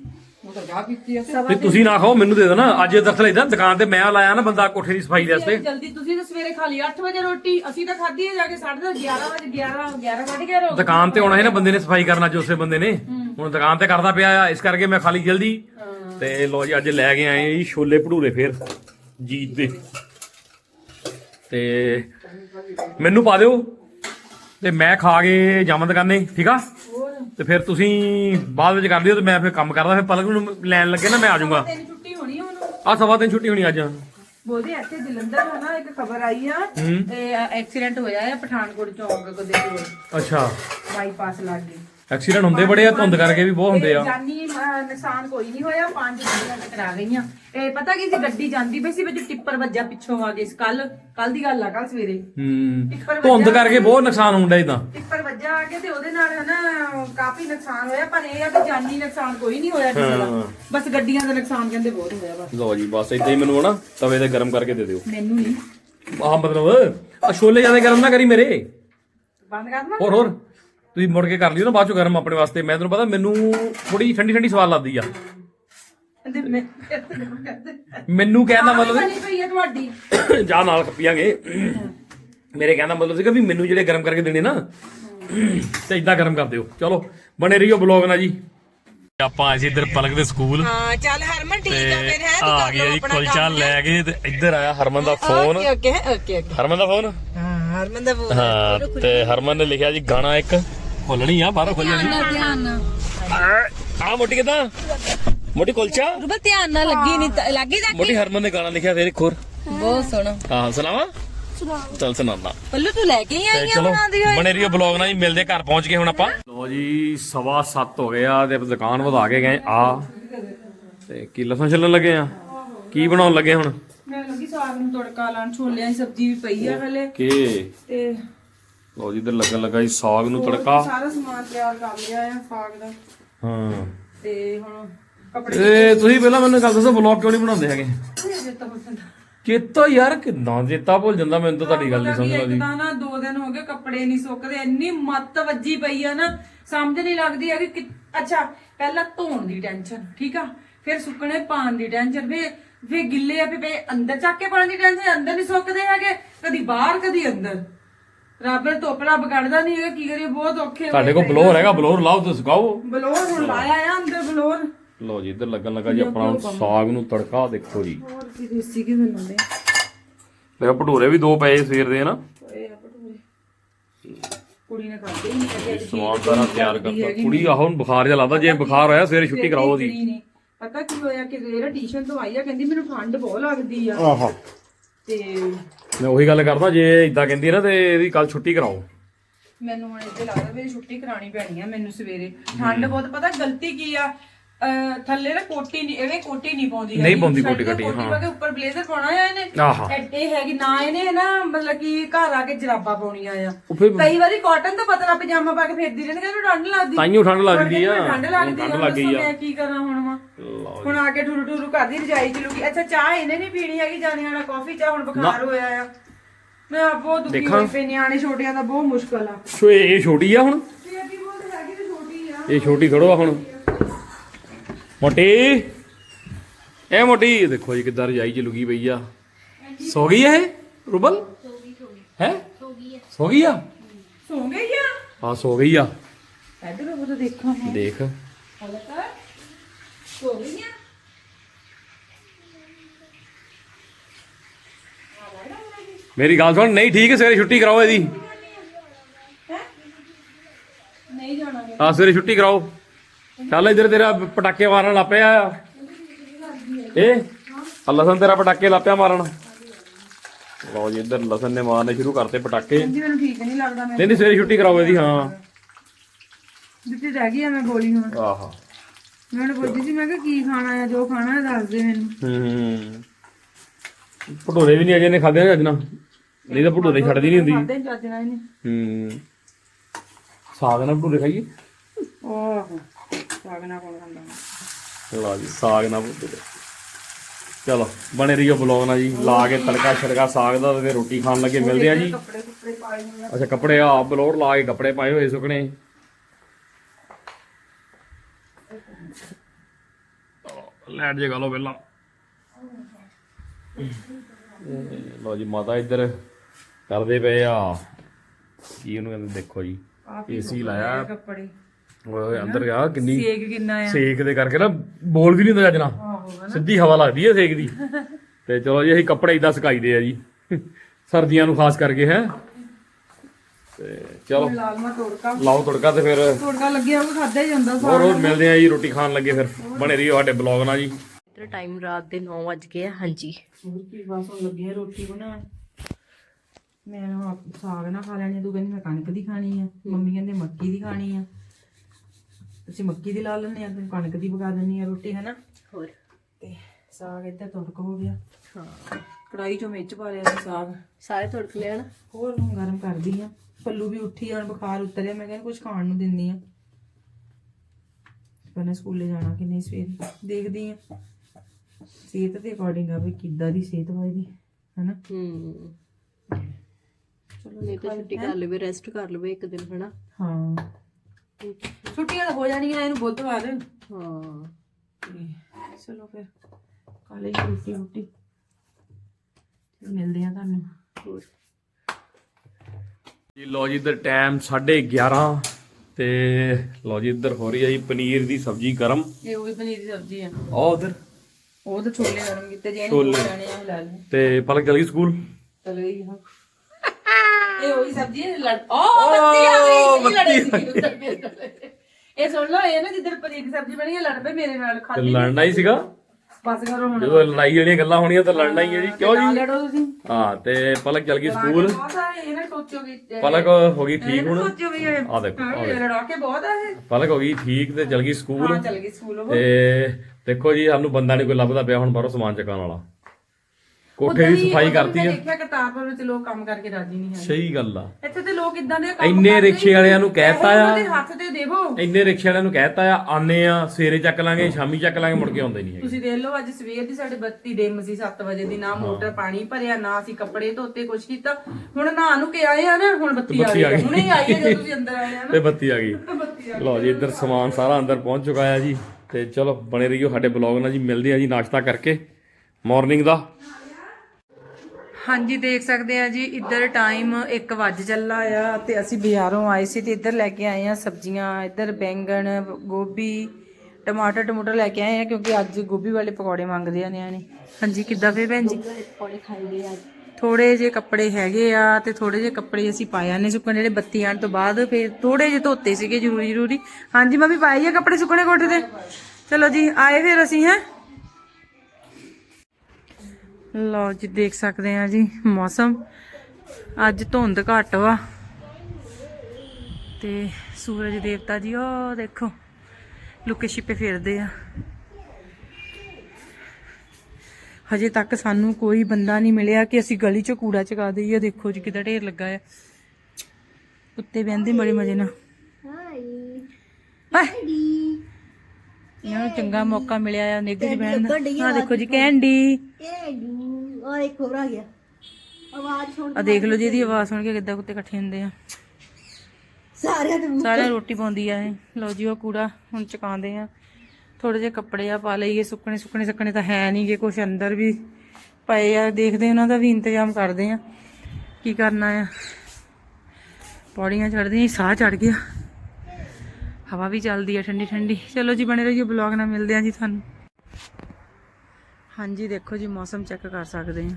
ਉਹ ਤਾਂ ਜਾ ਪੀਤੀ ਆ ਤੇ ਤੁਸੀਂ ਨਾ ਖਾਓ ਮੈਨੂੰ ਦੇ ਦਿਓ ਨਾ ਅੱਜ ਦਰਅਸਲ ਇਦਾਂ ਦੁਕਾਨ ਤੇ ਮੈਂ ਲਾਇਆ ਨਾ ਬੰਦਾ ਕੋਠੇ ਦੀ ਸਫ਼ਾਈ ਦੇ ਵਾਸਤੇ ਜਲਦੀ ਤੁਸੀਂ ਤਾਂ ਸਵੇਰੇ ਖਾ ਲਈ 8 ਵਜੇ ਰੋਟੀ ਅਸੀਂ ਤਾਂ ਖਾਧੀ ਹੈ ਜਾ ਕੇ 11:30 11 ਵਜੇ 11 11 ਵੱਜ ਗਿਆ ਰੋ ਦੁਕਾਨ ਤੇ ਆਉਣਾ ਹੈ ਨਾ ਬੰਦੇ ਨੇ ਸਫ਼ਾਈ ਕਰਨਾ ਜੋ ਉਸੇ ਬੰਦੇ ਨੇ। ਹੁਣ ਦੁਕਾਨ ਤੇ ਕਰਦਾ ਪਿਆ ਆ ਇਸ ਕਰਕੇ ਮੈਂ ਖਾਲੀ ਜਲਦੀ। ਤੇ ਲੋ ਜੀ ਅੱਜ ਲੈ ਕੇ ਆਏ ਜੀ ਛੋਲੇ ਭਟੂਰੇ ਫੇਰ ਜੀਤ ਦੇ। ਤੇ ਮੈਨੂੰ ਪਾ ਦਿਓ। ਤੇ ਮੈਂ ਖਾ ਕੇ ਜਾਵਾਂ ਦੁਕਾਨੇ ਠੀਕ ਆ? ਤੇ ਫਿਰ ਤੁਸੀਂ ਬਾਅਦ ਵਿੱਚ ਕਰ ਲਿਓ ਤੇ ਮੈਂ ਫਿਰ ਕੰਮ ਕਰਦਾ ਫਿਰ ਪਲਕ ਨੂੰ ਲੈਣ ਲੱਗੇ ਨਾ ਮੈਂ ਆ ਜਾਊਂਗਾ। ਤੈਨੂੰ ਛੁੱਟੀ ਹੋਣੀ ਆ ਉਹਨੂੰ। ਆ ਸਵਾ ਦਿਨ ਛੁੱਟੀ ਹੋਣੀ ਅੱਜ। ਬੋਲਦੇ ਇੱਥੇ ਜਲੰਧਰ ਹੈ ਨਾ ਇੱਕ ਖਬਰ ਆਈ ਆ ਹੂੰ। ਤੇ ਐਕਸੀਡੈਂਟ ਹੋਇਆ ਹੈ ਪਠਾਨਕੋਟ ਚੌਂਕ ਕੋਦੇ ਕੋਲ ਅੱਛਾ। ਬਾਈਪਾਸ ਲੱਗ ਐਕਸੀਡੈਂਟ ਹੁੰਦੇ ਬੜੇ ਆ ਧੁੰਦ ਕਰਕੇ ਵੀ ਬਹੁਤ ਹੁੰਦੇ ਆ। ਜਾਨੀ ਅਹ, ਨੁਕਸਾਨ ਕੋਈ ਨਹੀਂ ਹੋਇਆ ਪੰਜ ਗੱਡੀਆਂ ਟਕਰਾ ਗਈਆਂ। ਇਹ ਪਤਾ ਕੀ ਸੀ ਗੱਡੀ ਜਾਂਦੀ ਪਈ ਸੀ ਵਿੱਚ ਟਿੱਪਰ ਵੱਜਾ ਪਿੱਛੋਂ ਆ ਕੇ ਕੱਲ ਕੱਲ ਦੀ ਗੱਲ ਆ ਕੱਲ ਸਵੇਰੇ। ਹੂੰ ਧੁੰਦ ਕਰਕੇ ਬਹੁਤ ਨੁਕਸਾਨ ਹੁੰਦਾ ਇਦਾਂ ਟਿੱਪਰ ਵੱਜਾ ਆ ਕੇ ਤੇ ਉਹਦੇ ਨਾਲ ਹਨਾ ਕਾਫੀ ਨੁਕਸਾਨ ਹੋਇਆ ਪਰ ਇਹ ਆ ਕਿ ਜਾਨੀ ਨੁਕਸਾਨ ਕੋਈ ਨਹੀਂ ਹੋਇਆ ਕਿਸੇ ਦਾ। ਬਸ ਗੱਡੀਆਂ ਦਾ ਨੁਕਸਾਨ ਕਹਿੰਦੇ ਬਹੁਤ ਹੋਇਆ ਬਸ। ਲਓ ਜੀ ਬਸ ਇਦਾਂ ਹੀ ਮੈਨੂੰ ਨਾ ਤਵੇ ਤੇ ਗਰਮ ਕਰਕੇ ਦੇ ਦਿਓ। ਮੈਨੂੰ ਨਹੀਂ ਆਹ ਮਤਲਬ ਆ ਛੋਲੇ ਜ਼ਿਆਦਾ ਗਰਮ ਨਾ ਕਰੀ ਮੇਰੇ। ਬੰਦ ਕਰ ਦਵਾਂ? ਹੋਰ ਹੋਰ। ਤੁਸੀਂ ਮੁੜ ਕੇ ਕਰ ਲਿਓ ਨਾ ਬਾਅਦ ਚੋਂ ਗਰਮ ਆਪਣੇ ਵਾਸਤੇ। ਮੈਂ ਤੁਹਾਨੂੰ ਪਤਾ ਮੈਨੂੰ ਥੋੜੀ ਠੰਡੀ ਠੰਡੀ ਸਵਾਦ ਲੱਗਦੀ ਆ। ਤੇ ਮੈਂ ਮੈਨੂੰ ਕਹਿਣ ਦਾ ਬਣੀ ਮਤਲਬ ਪਈ ਹੈ ਤੁਹਾਡੀ। ਜਾ ਨਾਲ ਖੱਪੀਆਂਗੇ ਮੇਰੇ ਕਹਿਣ ਦਾ ਮਤਲਬ ਸੀਗਾ ਵੀ ਮੈਨੂੰ ਜਿਹੜੇ ਗਰਮ ਕਰਕੇ ਦੇਣੇ ਨਾ ਤੇ ਇਦਾਂ ਗਰਮ ਕਰ ਦਿਓ। ਚਲੋ ਬਣੇ ਰਹੀਓ ਬਲੌਗ ਨਾਲ ਜੀ। ਆਪਾਂ ਆਏ ਸੀ ਇੱਧਰ ਪਲਕ ਦੇ ਸਕੂਲ। ਹਾਂ ਚੱਲ ਹਰਮਨ ਠੀਕ ਆ ਫਿਰ ਹੈ ਆ ਗਿਆ ਜੀ ਕੁਲਚਾ ਲੈ ਕੇ ਤੇ ਇੱਧਰ ਆਇਆ ਹਰਮਨ ਦਾ phone. Okay okay. Okay Harman ਦਾ ਫੋਨ? ਹਾਂ ਹਰਮਨ ਦਾ ਬੋਲ ਹਾਂ ਤੇ ਹਰਮਨ ਨੇ ਲਿਖਿਆ ਜੀ ਗਾਣਾ ਇੱਕ। ਖੋਲਣੀ ਆ ਬਾਹਰੋਂ ਖੋਲਣੀ ਧਿਆਨ ਨਾਲ ਆ ਮੋਟੀ ਕਿਦਾਂ? ਮੋਟੀ ਕੁਲਚਾ? ਰੁਬਾ ਧਿਆਨ ਨਾਲ ਲੱਗੀ ਨਹੀਂ ਲੱਗੀ ਜਾ ਮੋਟੀ ਹਰਮਨ ਨੇ ਗਾਣਾ ਲਿਖਿਆ ਫੇਰ ਇੱਕ ਹੋਰ। ਬਹੁਤ ਸੋਹਣਾ। ਹਾਂ ਸੁਣਾਵਾ? ਚੱਲ ਸੁਣਾਉਣਾ ਪੱਲੂ ਤੂੰ ਲੈ ਕੇ ਹੀ ਤੇ ਆਈ ਆ ਚਲੋ ਬਣਾਉਂਦੀ ਹੋਈ? ਬਣੇ ਰਹੀਓ ਬਲੌਗ ਨਾਲ ਜੀ ਮਿਲਦੇ ਘਰ ਪਹੁੰਚ ਗਏ ਹੁਣ ਆਪਾਂ। ਲੋ ਜੀ ਸਵਾ 7 ਹੋ ਗਏ ਆ ਤੇ ਦੁਕਾਨ ਵਧਾ ਕੇ ਗਏ ਆ। ਤੇ ਕੀ ਲਸਣ ਛਿੱਲਣ ਲੱਗੇ ਆ? ਕੀ ਬਣਾਉਣ ਲੱਗੇ ਹੁਣ? ਮੈਂ ਲੱਗੀ ਸਾਗ ਨੂੰ ਤੜਕਾ ਲਾਉਣ ਛੋਲਿਆਂ ਦੀ ਸਬਜ਼ੀ ਵੀ ਪਈ ਆ ਹਲੇ। ਕੀ ਤੇ ਲੋ ਜੀ ਇੱਧਰ ਲੱਗਣ ਲੱਗਾ ਜੀ ਸਾਗ ਨੂੰ ਤੜਕਾ। ਸਾਰਾ ਸਮਾਨ ਤਿਆਰ ਕਰ ਲਿਆ ਆ ਸਾਗ ਦਾ। ਹਾਂ। ਤੇ ਹੁਣ ਕੱਪੜੇ ਤੇ ਤੁਸੀਂ ਪਹਿਲਾਂ ਮੈਨੂੰ ਗੱਲ ਦੱਸੋ ਬਲੌਗ ਕਿਉਂ ਨਹੀਂ ਬਣਾਉਂਦੇ ਹੈਗੇ? ਜੇ ਤਾਂ ਪਸੰਦ ਚੇਤਾ ਯਾਰ ਕਿਦਾਂ ਚੇਤਾ ਭੁੱਲ ਜਾਂਦਾ ਮੈਨੂੰ ਤਾਂ ਤੁਹਾਡੀ ਗੱਲ ਨਹੀਂ ਸਮਝ ਇੱਕ ਆਉਂਦੀ ਤਾਂ ਨਾ ਦੋ ਦਿਨ ਹੋ ਗਏ ਕੱਪੜੇ ਨਹੀਂ ਸੁੱਕਦੇ ਇੰਨੀ ਮੱਤ ਵੱਜੀ ਪਈ ਆ ਨਾ ਸਮਝ ਨਹੀਂ ਲੱਗਦੀ ਆ ਕਿ ਅੱਛਾ ਪਹਿਲਾਂ ਧੋਣ ਦੀ ਟੈਨਸ਼ਨ ਠੀਕ ਆ? ਫਿਰ ਸੁੱਕਣੇ ਪਾਣ ਦੀ ਟੈਨਸ਼ਨ ਵੀ ਵੀ ਗਿੱਲੇ ਆ ਵੀ ਅੰਦਰ ਚੱਕ ਕੇ ਪਾਣ ਦੀ ਟੈਨਸ਼ਨ ਅੰਦਰ ਨਹੀਂ ਸੁੱਕਦੇ ਹੈਗੇ ਕਦੀ ਬਾਹਰ ਕਦੀ ਅੰਦਰ। ਰੱਬ ਨੇ ਧੁੱਪ ਰੱਬ ਕੱਢਦਾ ਨਹੀਂ ਹੈਗਾ ਕੀ ਕਰੀਏ ਬਹੁਤ ਔਖੇ ਤੁਹਾਡੇ ਕੋਲ ਬਲੋਰ ਹੈਗਾ ਬਲੋਰ ਲਾਓ ਤੇ ਸੁਕਾਓ ਬਲੋਰ ਹੁਣ ਲਾਇਆ ਆ ਅੰਦਰ ਬਲੋਰ। ਲਓ ਜੀ ਇੱਧਰ ਲੱਗਣ ਲੱਗਾ ਜੀ ਆਪਣਾ ਸਾਗ ਨੂੰ ਤੜਕਾ ਦੇਖੋ ਜੀ। ਹੋਰ ਕੀ ਦੇਸੀ ਕੀ ਬਣਾਉਂਦੇ ਲੈ ਭਟੂਰੇ ਵੀ ਦੋ ਪਏ ਸਵੇਰ ਦੇ ਨਾ ਆ ਭਟੂਰੇ। ਕੁੜੀ ਨੇ ਖਾਦੇ ਹੀ ਨਹੀਂ ਹੈਗੇ ਅੱਜ ਸਮਾਨ ਸਾਰਾ ਤਿਆਰ ਕਰਤਾ। ਕੁੜੀ ਆਹ ਹੁਣ ਬੁਖਾਰ ਜਿਹਾ ਲੱਗਦਾ ਜੇ ਬੁਖਾਰ ਹੋਇਆ ਸਵੇਰੇ ਛੁੱਟੀ ਕਰਾਓ ਉਹਦੀ। ਨੇ। ਪਤਾ ਕੀ ਹੋਇਆ ਕਿ ਜਿਹੜਾ ਟਿਊਸ਼ਨ ਤੋਂ ਆਈ ਆ ਕਹਿੰਦੀ ਮੈਨੂੰ ਠੰਡ ਬਹੁਤ ਲੱਗਦੀ ਆ। ਆਹਾ। ਤੇ ਮੈਂ ਉਹੀ ਗੱਲ ਕਰਦਾ ਜੇ ਇਦਾਂ ਕਹਿੰਦੀ ਨਾ ਤੇ ਇਹਦੀ ਕੱਲ ਛੁੱਟੀ ਕਰਾਓ। ਮੈਨੂੰ ਹੁਣ ਇੱਥੇ ਲੱਗਦਾ ਮੇਰੀ ਛੁੱਟੀ ਕਰਾਣੀ ਪੈਣੀ ਆ ਮੈਨੂੰ ਸਵੇਰੇ। ਠੰਡ ਬਹੁਤ ਪਤਾ ਗਲਤੀ ਕੀ ਆ? ਅਹ ਥੱਲੇ ਨਾ ਕੋਟੀ ਨਹੀਂ ਇਹਨੇ ਕੋਟੀ ਨਹੀਂ ਪਾਉਂਦੀ ਨਹੀਂ ਹੈਗੀ। ਪਾਉਂਦੀ ਕੋਟੀ ਕਾਟੀ, ਹਾਂ। ਪਾ ਕੇ ਉੱਪਰ ਬਲੇਜ਼ਰ ਪਾਉਣਾ ਆ ਇਹਨੇ। ਆਹਾ। ਇਹ- ਇਹ ਹੈਗੀ ਨਾ ਇਹਨੇ ਨਾ ਮਤਲਬ ਕਿ ਘਰ ਆ ਕੇ ਜਰਾਬਾਂ ਪਾਉਣੀਆਂ ਆ। ਉਹ ਫਿਰ ਕਈ ਵਾਰੀ ਕਾਟਨ ਦਾ ਪਤਲਾ ਪਜਾਮਾ ਪਾ ਕੇ ਫਿਰਦੀ ਰਹਿੰਦੀ ਕਹਿੰਦੀ ਠੰਡ ਲੱਗਦੀ। ਤਾਈਓ ਠੰਡ ਲੱਗਦੀ ਆ। ਠੰਡ ਲੱਗਦੀ ਠੰਡ ਆ ਲੱਗ ਗਈ ਦੱਸੋ ਆ। ਮੈਂ ਕੀ ਕਰਾਂ ਹੁਣ ਲਓ ਹੁਣ ਆ ਕੇ ਠੁਰੂ ਠੁਰੂ ਕਰਦੀ ਰਜਾਈ ਚ ਲੁਕੀ। ਅੱਛਾ ਚਾਹ ਇਹਨੇ ਨਹੀਂ ਪੀਣੀ ਹੈਗੀ ਜਾਣੇ ਵਾਲਾ ਕਾਫੀ ਚਾਹ ਹੁਣ ਬੁਖਾਰ ਹੋਇਆ ਆ। ਮੈਂ ਆਪ ਬਹੁਤ ਦੁਖੀ। ਹੋਈ ਪਈ ਨਿਆਣੇ ਛੋਟਿਆਂ ਦਾ ਬਹੁਤ ਮੁਸ਼ਕਲ ਆ। ਸੋ ਇਹ ਇਹ ਛੋਟੀ ਆ ਹੁਣ? ਤੇ ਤੇ ਇਹ ਛੋਟੀ ਥੋੜੋ ਆ ਹੁਣ। ਮੋਟੀ। ਇਹ ਮੋਟੀ ਦੇਖੋ ਜੀ ਕਿੱਦਾਂ ਰਜਾਈ ਚ ਲੁਕੀ ਪਈ ਆ। ਸੋ ਗਈ ਇਹ ਰੁਬਲ? ਹੈ? ਸੋ ਗਈ ਆ? ਸੌਂ ਗਈ ਆ? ਹਾਂ ਸੋ ਗਈ ਆ। ਇੱਧਰ ਉਹ ਤਾਂ ਦੇਖਾਂ ਦੇਖ। ਹਲਕ। ਸੌ ਗਈ ਆ? ਮੇਰੀ ਗੱਲ ਸੁਣ ਨਹੀਂ ਠੀਕ ਹੈ ਸਵੇਰੇ ਛੁੱਟੀ ਕਰਾਓ ਇਹਦੀ। ਨਹੀਂ ਜਾਣਾ। ਹਾਂ ਸਵੇਰੇ ਛੁੱਟੀ ਕਰਾਓ। ਚੱਲ ਇੱਧਰ ਤੇਰਾ ਪਟਾਕੇ ਮਾਰਨ ਲੱਗ ਪਿਆ। ਆ ਲਸਣ ਤੇਰਾ ਪਟਾਕੇ ਲੱਗ ਪਿਆ ਮਾਰਨ। ਲਓ ਜੀ ਇੱਧਰ ਲਸਣ ਨੇ ਮਾਰਨੇ ਸ਼ੁਰੂ ਕਰਤੇ ਪਟਾਕੇ। ਜੀ ਮੈਨੂੰ ਠੀਕ ਨਹੀਂ ਲੱਗਦਾ ਮੈਂ। ਨਹੀਂ ਨਹੀਂ ਸਵੇਰੇ ਛੁੱਟੀ ਕਰਾਓ ਇਹਦੀ ਹਾਂ। ਜਿੱਤੇ ਰਹਿ ਗਈ ਆ ਮੈਂ ਗੋਲੀ ਹੁਣ। ਆਹਾ। ਮੈਂ ਉਹਨੂੰ ਪੁੱਛਦੀ ਸੀ ਮੈਂ ਕਿ ਕੀ ਖਾਣਾ ਆ ਜੋ ਖਾਣਾ ਹੈ ਦੱਸ ਦੇ ਮੈਨੂੰ। ਹੂੰ ਭਟੂਰੇ ਵੀ ਨਹੀਂ ਅਜੇ ਨੇ ਖਾਦੇ ਅੱਜ ਨਾ। ਨਹੀਂ ਤਾਂ ਭਟੂਰੇ ਛੱਡਦੀ ਨਹੀਂ ਹੁੰਦੀ। ਖਾਦੇ ਚੱਜ ਨਾਲ ਇਹਨੇ ਹੂੰ। ਸਾਗ ਨਾਲ ਭਟੂਰੇ ਖਾਈਏ। ਖਾਂਦਾ ਲਓ ਜੀ ਸਾਗ ਨਾਲ ਭਟੂਰੇ ਚਲੋ ਬਣੇ ਰਹੀਓ ਬਲੌਗ ਨਾਲ ਜੀ। ਲਾ ਕੇ ਤੜਕਾ ਛੜਕਾ ਸਾਗ ਦਾ ਤੇ ਰੋਟੀ ਖਾਣ ਲੱਗੇ ਮਿਲਦੇ ਆ ਜੀ। ਕੱਪੜੇ ਕੁੱਪੜੇ ਪਾਏ ਹੋਏ ਆ। ਅੱਛਾ ਕੱਪੜੇ ਆ ਬਲੋਰ ਲਾ ਕੇ ਕੱਪੜੇ ਪਾਏ ਹੋਏ ਸੁਕਣੇ। ਲੈਟ ਜਗਾ ਲਓ ਪਹਿਲਾਂ। ਇਹ ਲਓ ਜੀ ਮਾਤਾ ਇੱਧਰ ਕਰਦੇ ਪਏ ਆ। ਕੀ ਉਹਨੂੰ ਕਹਿੰਦੇ ਦੇਖੋ ਜੀ ਆਪ ਏਸੀ ਲਾਇਆ। ਕੱਪੜੇ। ਓਏ ਅੰਦਰ ਗਿਆ ਕਿੰਨੀ ਸੇਕ ਕਿੰਨਾ ਆ? ਸੇਕ ਦੇ ਕਰਕੇ ਨਾ ਬੋਲ ਵੀ ਨਹੀਂ ਹੁੰਦਾ ਜਨਾ ਆਹੋ ਸਿੱਧੀ ਹਵਾ ਲੱਗਦੀ ਹੈ ਸੇਕ ਦੀ। ਤੇ ਚਲੋ ਜੀ ਅਸੀਂ ਕੱਪੜੇ ਇਦਾਂ ਸੁਕਾਈਦੇ ਆ ਜੀ। ਸਰਦੀਆਂ ਨੂੰ ਖਾਸ ਕਰਕੇ ਹੈ? ਤੇ ਚਲੋ। ਤੋੜਕਾ ਲਾਓ ਤੜਕਾ ਤੇ ਫਿਰ ਤੋੜਕਾ ਲੱਗਿਆ ਉਹ ਖਾਦਾ ਹੀ ਜਾਂਦਾ ਹੋਰ ਹੋਰ ਮਿਲਦੇ ਆ ਜੀ ਰੋਟੀ ਖਾਣ ਲੱਗੇ ਫਿਰ। ਬਣੇ ਰਹੀਓ ਸਾਡੇ ਬਲੌਗ ਨਾਲ ਜੀ। ਇਧਰ ਟਾਈਮ ਰਾਤ ਦੇ 9 ਵਜ ਗਏ ਆ ਹਾਂਜੀ। ਹੋਰ ਕੀ ਬਸ ਹੁਣ ਲੱਗੀ ਆ ਰੋਟੀ ਬਣਾਉਣ। ਮੈਂ ਹੁਣ ਸਾਗ ਨਾ ਖਾ ਲੈਣੀ ਤੂੰ ਕਹਿੰਦੀ ਮੈਂ ਕਣਕ ਦੀ ਖਾਣੀ ਆ ਮੰਮੀ ਕਹਿੰਦੇ ਮੱਕੀ ਦੀ ਖਾਣੀ ਆ। ਅਸੀਂ ਮੱਕੀ ਦੀ ਲਾ ਲੈਣੇ ਆ ਤੂੰ ਕਣਕ ਦੀ ਪਕਾ ਦਿੰਨੀ ਆ ਰੋਟੀ ਹੈ ਨਾ ਹੋਰ। ਤੇ ਸਾਗ ਇੱਧਰ ਤੁੜਕ ਹੋ ਗਿਆ। ਹਾਂ। ਕੜਾਈ ਚੋਂ ਮਿਰਚ ਪਾ ਲਿਆ ਸੀ ਸਾਗ। ਸਾਰੇ ਤੜਕ ਲੈਣ ਹੋਰ ਹੁਣ ਗਰਮ ਕਰਦੀ ਆ। ਪੱਲੂ ਵੀ ਉੱਠੀ ਆ ਬੁਖਾਰ ਉਤਰਿਆ ਮੈਂ ਕਹਿੰਦੀ ਕੁਝ ਖਾਣ ਨੂੰ ਦਿੰਦੀ ਆ। ਪਹਿਲਾਂ ਸਕੂਲੇ ਜਾਣਾ ਕਿ ਨਹੀਂ ਸਵੇਰ ਦੇਖਦੀ ਆ। ਸਿਹਤ ਦੇ ਅਕੋਰਡਿੰਗ ਆ ਵੀ ਕਿੱਦਾਂ ਦੀ ਸਿਹਤ ਵਾ ਇਹਦੀ ਹਨਾ? ਹੂੰ। ਚਲੋ ਨਹੀਂ ਤਾਂ ਛੁੱਟੀ ਕਰ ਲਵੇ ਰੈਸਟ ਕਰ ਲਵੇ ਇੱਕ ਦਿਨ ਹਨਾ? ਹਾਂ। ਛੁੱਟੀਆਂ ਤਾਂ ਹੋ ਜਾਣੀਆਂ ਇਹਨੂੰ ਬੁੱਧਵਾਰ ਹਾਂ। ਤੇ ਚਲੋ ਫਿਰ ਕਾਲੇ ਰੋਟੀ। ਫਿਰ ਮਿਲਦੇ ਆ ਤੁਹਾਨੂੰ। ਹੋਰ। ਜੀ ਲੋ ਜੀ ਇੱਧਰ ਟਾਈਮ 11:30 ਤੇ ਲੋ ਜੀ ਇੱਧਰ ਹੋ ਰਹੀ ਹੈ ਜੀ ਪਨੀਰ ਦੀ ਸਬਜ਼ੀ ਗਰਮ। ਇਹ ਉਹ ਵੀ ਪਨੀਰ ਦੀ ਸਬਜ਼ੀ ਆ। ਆ ਉਧਰ। ਉਹ ਤਾਂ ਛੋਲੇ ਗਰਮ ਕੀਤੇ ਜੇ ਛੋਲੇ। ਨਹੀਂ ਜਾਣੇ ਆ ਲੈ ਲੈ ਤੇ ਪਲਕ ਚਲ ਗਈ ਸਕੂਲ? ਚਲ ਗਈ ਹਾਂ। ਇਹ ਉਹੀ ਸਬਜ਼ੀ ਹੈ ਲੜ ਓ ਬੱਤੀ ਆ ਗਈ ਸੀ ਲੜੇ ਸੀ ਇਹ ਸੁਣ ਲਓ ਇਹ ਨਾ ਜਿੱਧਰ ਪਨੀਰ ਦੀ ਸਬਜ਼ੀ ਬਣੀ ਹੈ ਲੜ ਪਏ ਮੇਰੇ ਨਾਲ ਤੇ ਖਾਲੀ ਲੜਨਾ ਹੀ ਸੀਗਾ। ਬਸ ਕਰੋ ਹੁਣ। ਜਦੋਂ ਲੜਾਈ ਜਿਹੜੀਆਂ ਗੱਲਾਂ ਹੋਣੀਆਂ ਤਾਂ ਲੜਨਾ ਹੀ ਹੈ ਜੀ। ਕਿਉਂ ਨਾ ਜੀ ਲੜੋ ਤੁਸੀਂ। ਹਾਂ ਤੇ ਪਲਕ ਚਲ ਗਈ ਸਕੂਲ। ਬਹੁਤ ਆ ਇਹ ਨਾ ਪਲਕ ਹੋ ਗਈ ਠੀਕ ਹੁਣ। ਸੋਚੋ ਵੀ ਇਹ ਆ ਦੇਖੋ ਇਹ ਲੜਾ ਕੇ ਬਹੁਤ ਆ ਇਹ। ਪਲਕ ਹੋ ਗਈ ਠੀਕ ਤੇ ਚਲ ਗਈ ਸਕੂਲ। ਹਾਂ ਚੱਲ ਗਈ ਸਕੂਲ ਉਹ। ਤੇ ਦੇਖੋ ਜੀ ਸਾਨੂੰ ਬੰਦਾ ਨਹੀਂ ਕੋਈ ਲੱਭਦਾ ਪਿਆ ਹੁਣ ਬਾਹਰੋਂ ਸਮਾਨ ਚਕਾਉਣ ਵਾਲਾ। ਕੋਠੇ ਦੀ ਸਫ਼ਾਈ ਕਰਤੀ ਆ। ਦੇਖਿਆ ਕਰਤਾਰਪੁਰ ਵਿੱਚ ਲੋਕ ਕੰਮ ਕਰਕੇ ਰਾਜੀ ਨਹੀਂ ਹੈ ਸਹੀ ਗੱਲ ਆ। ਇੱਥੇ ਤੇ ਲੋਕ ਇਦਾਂ ਦੇ ਕੰਮ ਇੰਨੇ ਰਿਕਸ਼ੇ ਵਾਲਿਆਂ ਨੂੰ ਕਹਿਤਾ ਆ। ਉਹਦੇ ਹੱਥ ਤੇ ਦੇਵੋ। ਇੰਨੇ ਰਿਕਸ਼ੇ ਵਾਲਿਆਂ ਨੂੰ ਕਹਿਤਾ ਆ ਆਨੇ ਆ ਸਵੇਰੇ ਚੱਕ ਲਾਂਗੇ ਸ਼ਾਮੀ ਚੱਕ ਲਾਂਗੇ ਮੁੜ ਕੇ ਆਉਂਦੇ ਨਹੀਂ ਹੈਗੇ। ਤੁਸੀਂ ਦੇਖ ਲਓ ਅੱਜ ਸਵੇਰ ਦੀ ਸਾਡੇ ਬੱਤੀ ਡਿਮ ਸੀ 7 ਵਜੇ ਦੀ ਨਾ ਮੋਟਰ ਪਾਣੀ ਭਰਿਆ ਨਾ ਅਸੀਂ ਕੱਪੜੇ ਧੋਤੇ ਕੁਛ ਕੀਤਾ। ਹੁਣ ਨਹਾ ਨੂੰ ਕੇ ਆਏ ਆ ਨਾ ਹੁਣ ਬੱਤੀ ਆ ਗਈ। ਹੁਣੇ ਆਈ ਹੈ ਜਦੋਂ ਤੁਸੀਂ ਅੰਦਰ ਆਏ ਆ ਨਾ। ਤੇ ਬੱਤੀ ਆ ਗਈ। ਲਓ ਜੀ ਇੱਧਰ ਸਮਾਨ ਸਾਰਾ ਅੰਦਰ ਪਹੁੰਚ ਚੁੱਕਾ ਆ ਜੀ। ਤੇ ਚਲੋ ਬਣੇ ਰਹੀਓ ਸਾਡੇ ਬਲੌਗ ਨਾਲ ਜੀ। ਮਿਲਦੇ ਆ ਜੀ ਨਾਸ਼ਤਾ ਕਰਕੇ। ਮਾਰਨਿੰਗ ਦਾ। ਹਾਂਜੀ ਦੇਖ ਸਕਦੇ ਆ ਜੀ ਇੱਧਰ ਟਾਈਮ 1 ਵਜ ਚੱਲਾ ਆ ਤੇ ਅਸੀਂ ਬਾਜ਼ਾਰੋਂ ਆਏ ਸੀ ਤੇ ਇੱਧਰ ਲੈ ਕੇ ਆਏ ਆ ਸਬਜ਼ੀਆਂ ਇੱਧਰ ਬੈਂਗਣ ਗੋਭੀ ਟਮਾਟਰ ਟਮੂਟਰ ਲੈ ਕੇ ਆਏ ਆ ਕਿਉਂਕਿ ਅੱਜ ਗੋਭੀ ਵਾਲੇ ਪਕੌੜੇ ਮੰਗਦੇ ਆ ਨਿਆਣੇ। ਹਾਂਜੀ ਕਿੱਦਾਂ ਫੇ ਭੈਣ ਜੀ? ਪਕੌੜੇ ਖਾਈਦੇ ਅੱਜ ਥੋੜੇ ਜਿਹੇ ਕੱਪੜੇ ਹੈਗੇ ਆ ਤੇ ਥੋੜੇ ਜਿਹੇ ਕੱਪੜੇ ਅਸੀਂ ਪਾਇਆ ਨੇ ਸੁੱਕਣ ਜਿਹੜੇ ਬੱਤੀ ਆਣ ਤੋਂ ਬਾਅਦ ਫਿਰ ਥੋੜੇ ਜਿਹੇ ਧੋਤੇ ਸੀਗੇ ਜ਼ਰੂਰੀ ਜ਼ਰੂਰੀ। ਹਾਂਜੀ ਮੈਂ ਵੀ ਪਾਈ ਆ ਕੱਪੜੇ ਸੁੱਕਣੇ ਕੋਠੇ ਤੇ? ਚਲੋ ਜੀ ਆਏ ਫਿਰ ਅਸੀਂ ਹੈ? ਲਓ ਜੀ ਦੇਖ ਸਕਦੇ ਆ ਜੀ ਮੌਸਮ। ਅੱਜ ਧੁੰਦ ਘੱਟ ਵਾ। ਤੇ ਸੂਰਜ ਦੇਵਤਾ ਜੀ ਉਹ ਦੇਖੋ ਲੁਕੇ ਛਿਪੇ ਫਿਰਦੇ ਆ। ਹਜੇ ਤੱਕ ਸਾਨੂੰ ਕੋਈ ਬੰਦਾ ਨਹੀਂ ਮਿਲਿਆ ਕਿ ਅਸੀਂ ਗਲੀ 'ਚ ਕੂੜਾ ਚਕਾ ਦਈਏ। ਦੇਖੋ ਜੀ ਕਿਦਾਂ ਢੇਰ ਲੱਗਾ ਆ। ਕੁੱਤੇ ਬਹਿੰਦੇ ਬੜੇ ਮਜੇ ਨਾਲ। ਹਾਈ ਇਹਨਾਂ ਨੂੰ ਚੰਗਾ ਮੌਕਾ ਮਿਲਿਆ ਆ ਨਿੱਘ ਜੀ ਬਹਿਣ ਦਾ ਆ ਦੇਖੋ ਜੀ ਕੈਂਡੀ। ਆ ਇੱਕ ਹੋਰ ਆ ਗਿਆ। ਆਵਾਜ਼ ਸੁਣ ਆ ਦੇਖ ਲਓ ਜੀ ਇਹਦੀ ਆਵਾਜ਼ ਸੁਣ ਕੇ ਕਿੱਦਾਂ ਕੁੱਤੇ ਇਕੱਠੇ ਹੁੰਦੇ ਆ। ਸਾਰਿਆਂ ਦੇ ਸਾਰਿਆਂ ਰੋਟੀ ਪਾਉਂਦੀ ਆ ਇਹ। ਲਓ ਜੀ ਉਹ ਕੂੜਾ ਹੁਣ ਚਕਾਉਂਦੇ ਆ। ਥੋੜੇ ਜਿਹੇ ਕੱਪੜੇ ਆ ਪਾ ਲਈਏ ਸੁੱਕਣੇ ਸੁੱਕਣੇ ਸੁੱਕਣੇ ਤਾਂ ਹੈ ਨਹੀਂਗੇ ਕੁਛ ਅੰਦਰ ਵੀ ਪਏ ਆ। ਦੇਖਦੇ ਉਹਨਾਂ ਦਾ ਵੀ ਇੰਤਜ਼ਾਮ ਕਰਦੇ ਆ। ਕੀ ਕਰਨਾ ਆ? ਪੌੜੀਆਂ ਚੜਦੀਆਂ ਸਾਹ ਚੜ ਗਿਆ। ਹਵਾ ਵੀ ਚੱਲਦੀ ਆ ਠੰਡੀ ਠੰਡੀ। ਚਲੋ ਜੀ, ਬਣੇ ਰਹੀਓ ਬਲੌਗ ਨਾਲ, ਮਿਲਦੇ ਆ ਜੀ ਤੁਹਾਨੂੰ। ਹਾਂਜੀ, ਦੇਖੋ ਜੀ, ਮੌਸਮ ਚੈੱਕ ਕਰ ਸਕਦੇ ਆ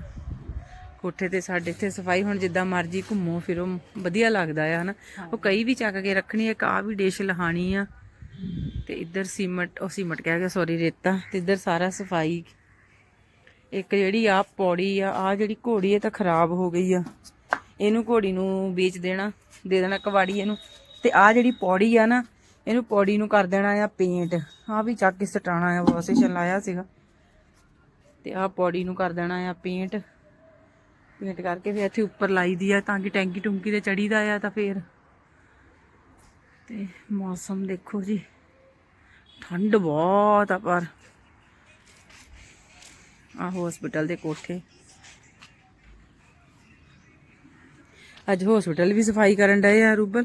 ਕੋਠੇ ਤੇ ਸਾਡੇ ਇੱਥੇ ਸਫ਼ਾਈ, ਹੁਣ ਜਿੱਦਾਂ ਮਰਜ਼ੀ ਘੁੰਮੋ, ਫਿਰੋ, ਵਧੀਆ ਲੱਗਦਾ ਆ, ਹਨਾ। ਉਹ ਕਈ ਵੀ ਚੱਕ ਕੇ ਰੱਖਣੀ ਹੈ ਕਾ ਵੀ ਡਿਸ਼ ਲਹਾਣੀ ਆ। ਤੇ ਇੱਧਰ ਸੀਮਟ, ਉਹ ਸੀਮਟ ਕਹਿ ਗਿਆ ਸੌਰੀ ਰੇਤਾ। ਤੇ ਇੱਧਰ ਸਾਰਾ ਸਫ਼ਾਈ। ਇੱਕ ਜਿਹੜੀ ਆ ਪੌੜੀ ਆ ਆ ਜਿਹੜੀ ਘੋੜੀ ਇਹ ਤਾਂ ਖਰਾਬ ਹੋ ਗਈ ਆ। ਇਹਨੂੰ ਘੋੜੀ ਨੂੰ ਵੇਚ ਦੇਣਾ, ਦੇ ਦੇਣਾ ਕਵਾੜੀ ਇਹਨੂੰ। ਤੇ ਆ ਜਿਹੜੀ ਪੌੜੀ ਆ ਨਾ ਇਹਨੂੰ ਪੌੜੀ ਨੂੰ ਕਰ ਦੇਣਾ ਆ ਪੇਂਟ। ਆ ਵੀ ਚੱਕ ਕੇ ਸਟਾਣਾ ਆ ਵਾਸ਼ੇਸ਼ਨ ਲਾਇਆ ਸੀਗਾ। ਤੇ ਆ ਪੌੜੀ ਨੂੰ ਕਰ ਦੇਣਾ ਆ ਪੇਂਟ। ਪੇਂਟ ਕਰਕੇ ਫਿਰ ਇੱਥੇ ਉੱਪਰ ਲਾਈ ਦੀ ਆ ਤਾਂ ਕਿ ਟੈਂਕੀ ਟੁੰਕੀ ਤੇ ਚੜੀਦਾ ਆ ਤਾਂ ਫਿਰ। ਤੇ ਮੌਸਮ ਦੇਖੋ ਜੀ, ਠੰਡ ਬਹੁਤ ਆ ਪਰ। ਆ ਹਸਪੀਟਲ ਦੇ ਕੋਠੇ। ਅੱਜ ਹਸਪੀਟਲ ਵੀ ਸਫ਼ਾਈ ਕਰਨ ਡਏ ਆ ਰੂਬਲ।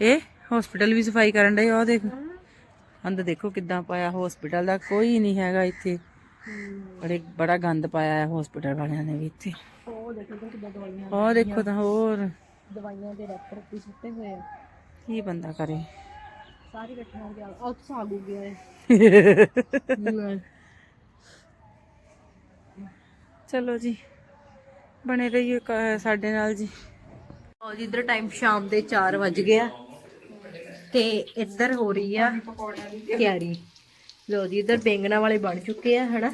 ਇਹ? ਹਸਪੀਟਲ ਵੀ ਸਫ਼ਾਈ ਕਰਨ ਡਏ ਆ ਦੇਖ। ਅੰਦਰ ਦੇਖੋ ਕਿੱਦਾਂ ਪਾਇਆ ਹਸਪੀਟਲ ਦਾ ਕੋਈ ਨਹੀਂ ਹੈਗਾ ਇੱਥੇ। ਬੜੇ ਬੜਾ ਗੰਦ ਪਾਇਆ ਹੈ ਹਸਪੀਟਲ ਵਾਲਿਆਂ ਨੇ ਵੀ ਇੱਥੇ। ਉਹ ਦੇਖੋ ਤਾਂ ਕਿੱਦਾਂ ਦਵਾਈਆਂ ਉਹ ਦੇਖੋ ਤਾਂ ਹੋਰ। ਦਵਾਈਆਂ ਦੇ ਰੈਪਰ ਵੀ ਸੁੱਟੇ ਹੋਏ ਆ। ਕੀ ਬੰਦਾ ਕਰੇ? ਸਾਰੇ ਇਕੱਠੇ ਹੋ ਗਿਆ ਆਹ ਸਾਗ ਉੱਗ ਗਿਆ ਹੈ ਚਲੋ ਜੀ ਬਣੇ ਰਹੀਏ ਕ- ਸਾਡੇ ਨਾਲ ਜੀ। ਔਰ ਇਧਰ ਟਾਈਮ ਸ਼ਾਮ ਦੇ 4 ਵਜ ਗਿਆ ਤੇ ਇੱਧਰ ਹੋ ਰਹੀ ਆ ਤਿਆਰੀ। ਲੋ ਜੀ ਇਧਰ ਬੈਂਗਣਾ ਵਾਲੇ ਬਣ ਚੁੱਕੇ ਆ ਹਨਾ?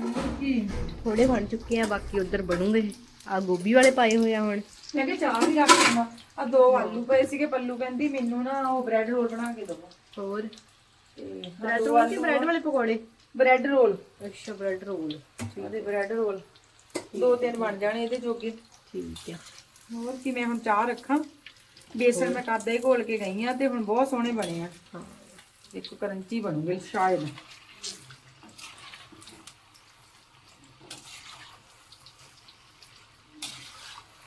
ਥੋੜੇ ਬਣ ਚੁੱਕੇ ਆ ਬਾਕੀ ਉਧਰ ਬਣੂਗੇ। ਆ ਗੋਭੀ ਵਾਲੇ ਪਾਏ ਹੋਏ ਆ ਹੁਣ। ਮੈਂ ਕਿਹਾ ਚਾਹ ਵੀ ਰੱਖ ਦਵਾਂ ਆ ਦੋ ਆਲੂ ਪਏ ਸੀਗੇ ਪੱਲੂ ਕਹਿੰਦੀ ਮੈਨੂੰ ਨਾ ਉਹ ਬ੍ਰੈਡ ਰੋਲ ਬਣਾ ਕੇ ਦਿਓ ਹੋਰ? ਬ੍ਰੈਡ ਰੋਲ ਕਿ ਬ੍ਰੈਡ ਵਾਲੇ ਪਕੌੜੇ? Bread roll. ਅੱਛਾ ਬ੍ਰੈਡ ਰੋਲ। ਉਹਦੇ ਬ੍ਰੈਡ ਰੋਲ। ਦੋ ਤਿੰਨ ਬਣ ਜਾਣੇ ਇਹਦੇ ਜੋਗੇ। ਠੀਕ ਆ। ਹੋਰ ਕੀ ਮੈਂ ਹੁਣ ਚਾਹ ਰੱਖਾਂ? ਬੇਸਣ ਮੈਂ ਕਾਦਾ ਹੀ ਘੋਲ ਕੇ ਗਈ ਆ ਤੇ ਹੁਣ ਬਹੁਤ ਸੋਹਣੇ ਬਣੇ ਆ। ਹਾਂ। ਦੇਖੋ ਕਰੰਚੀ ਬਣੂਗੇ ਸ਼ਾਇਦ।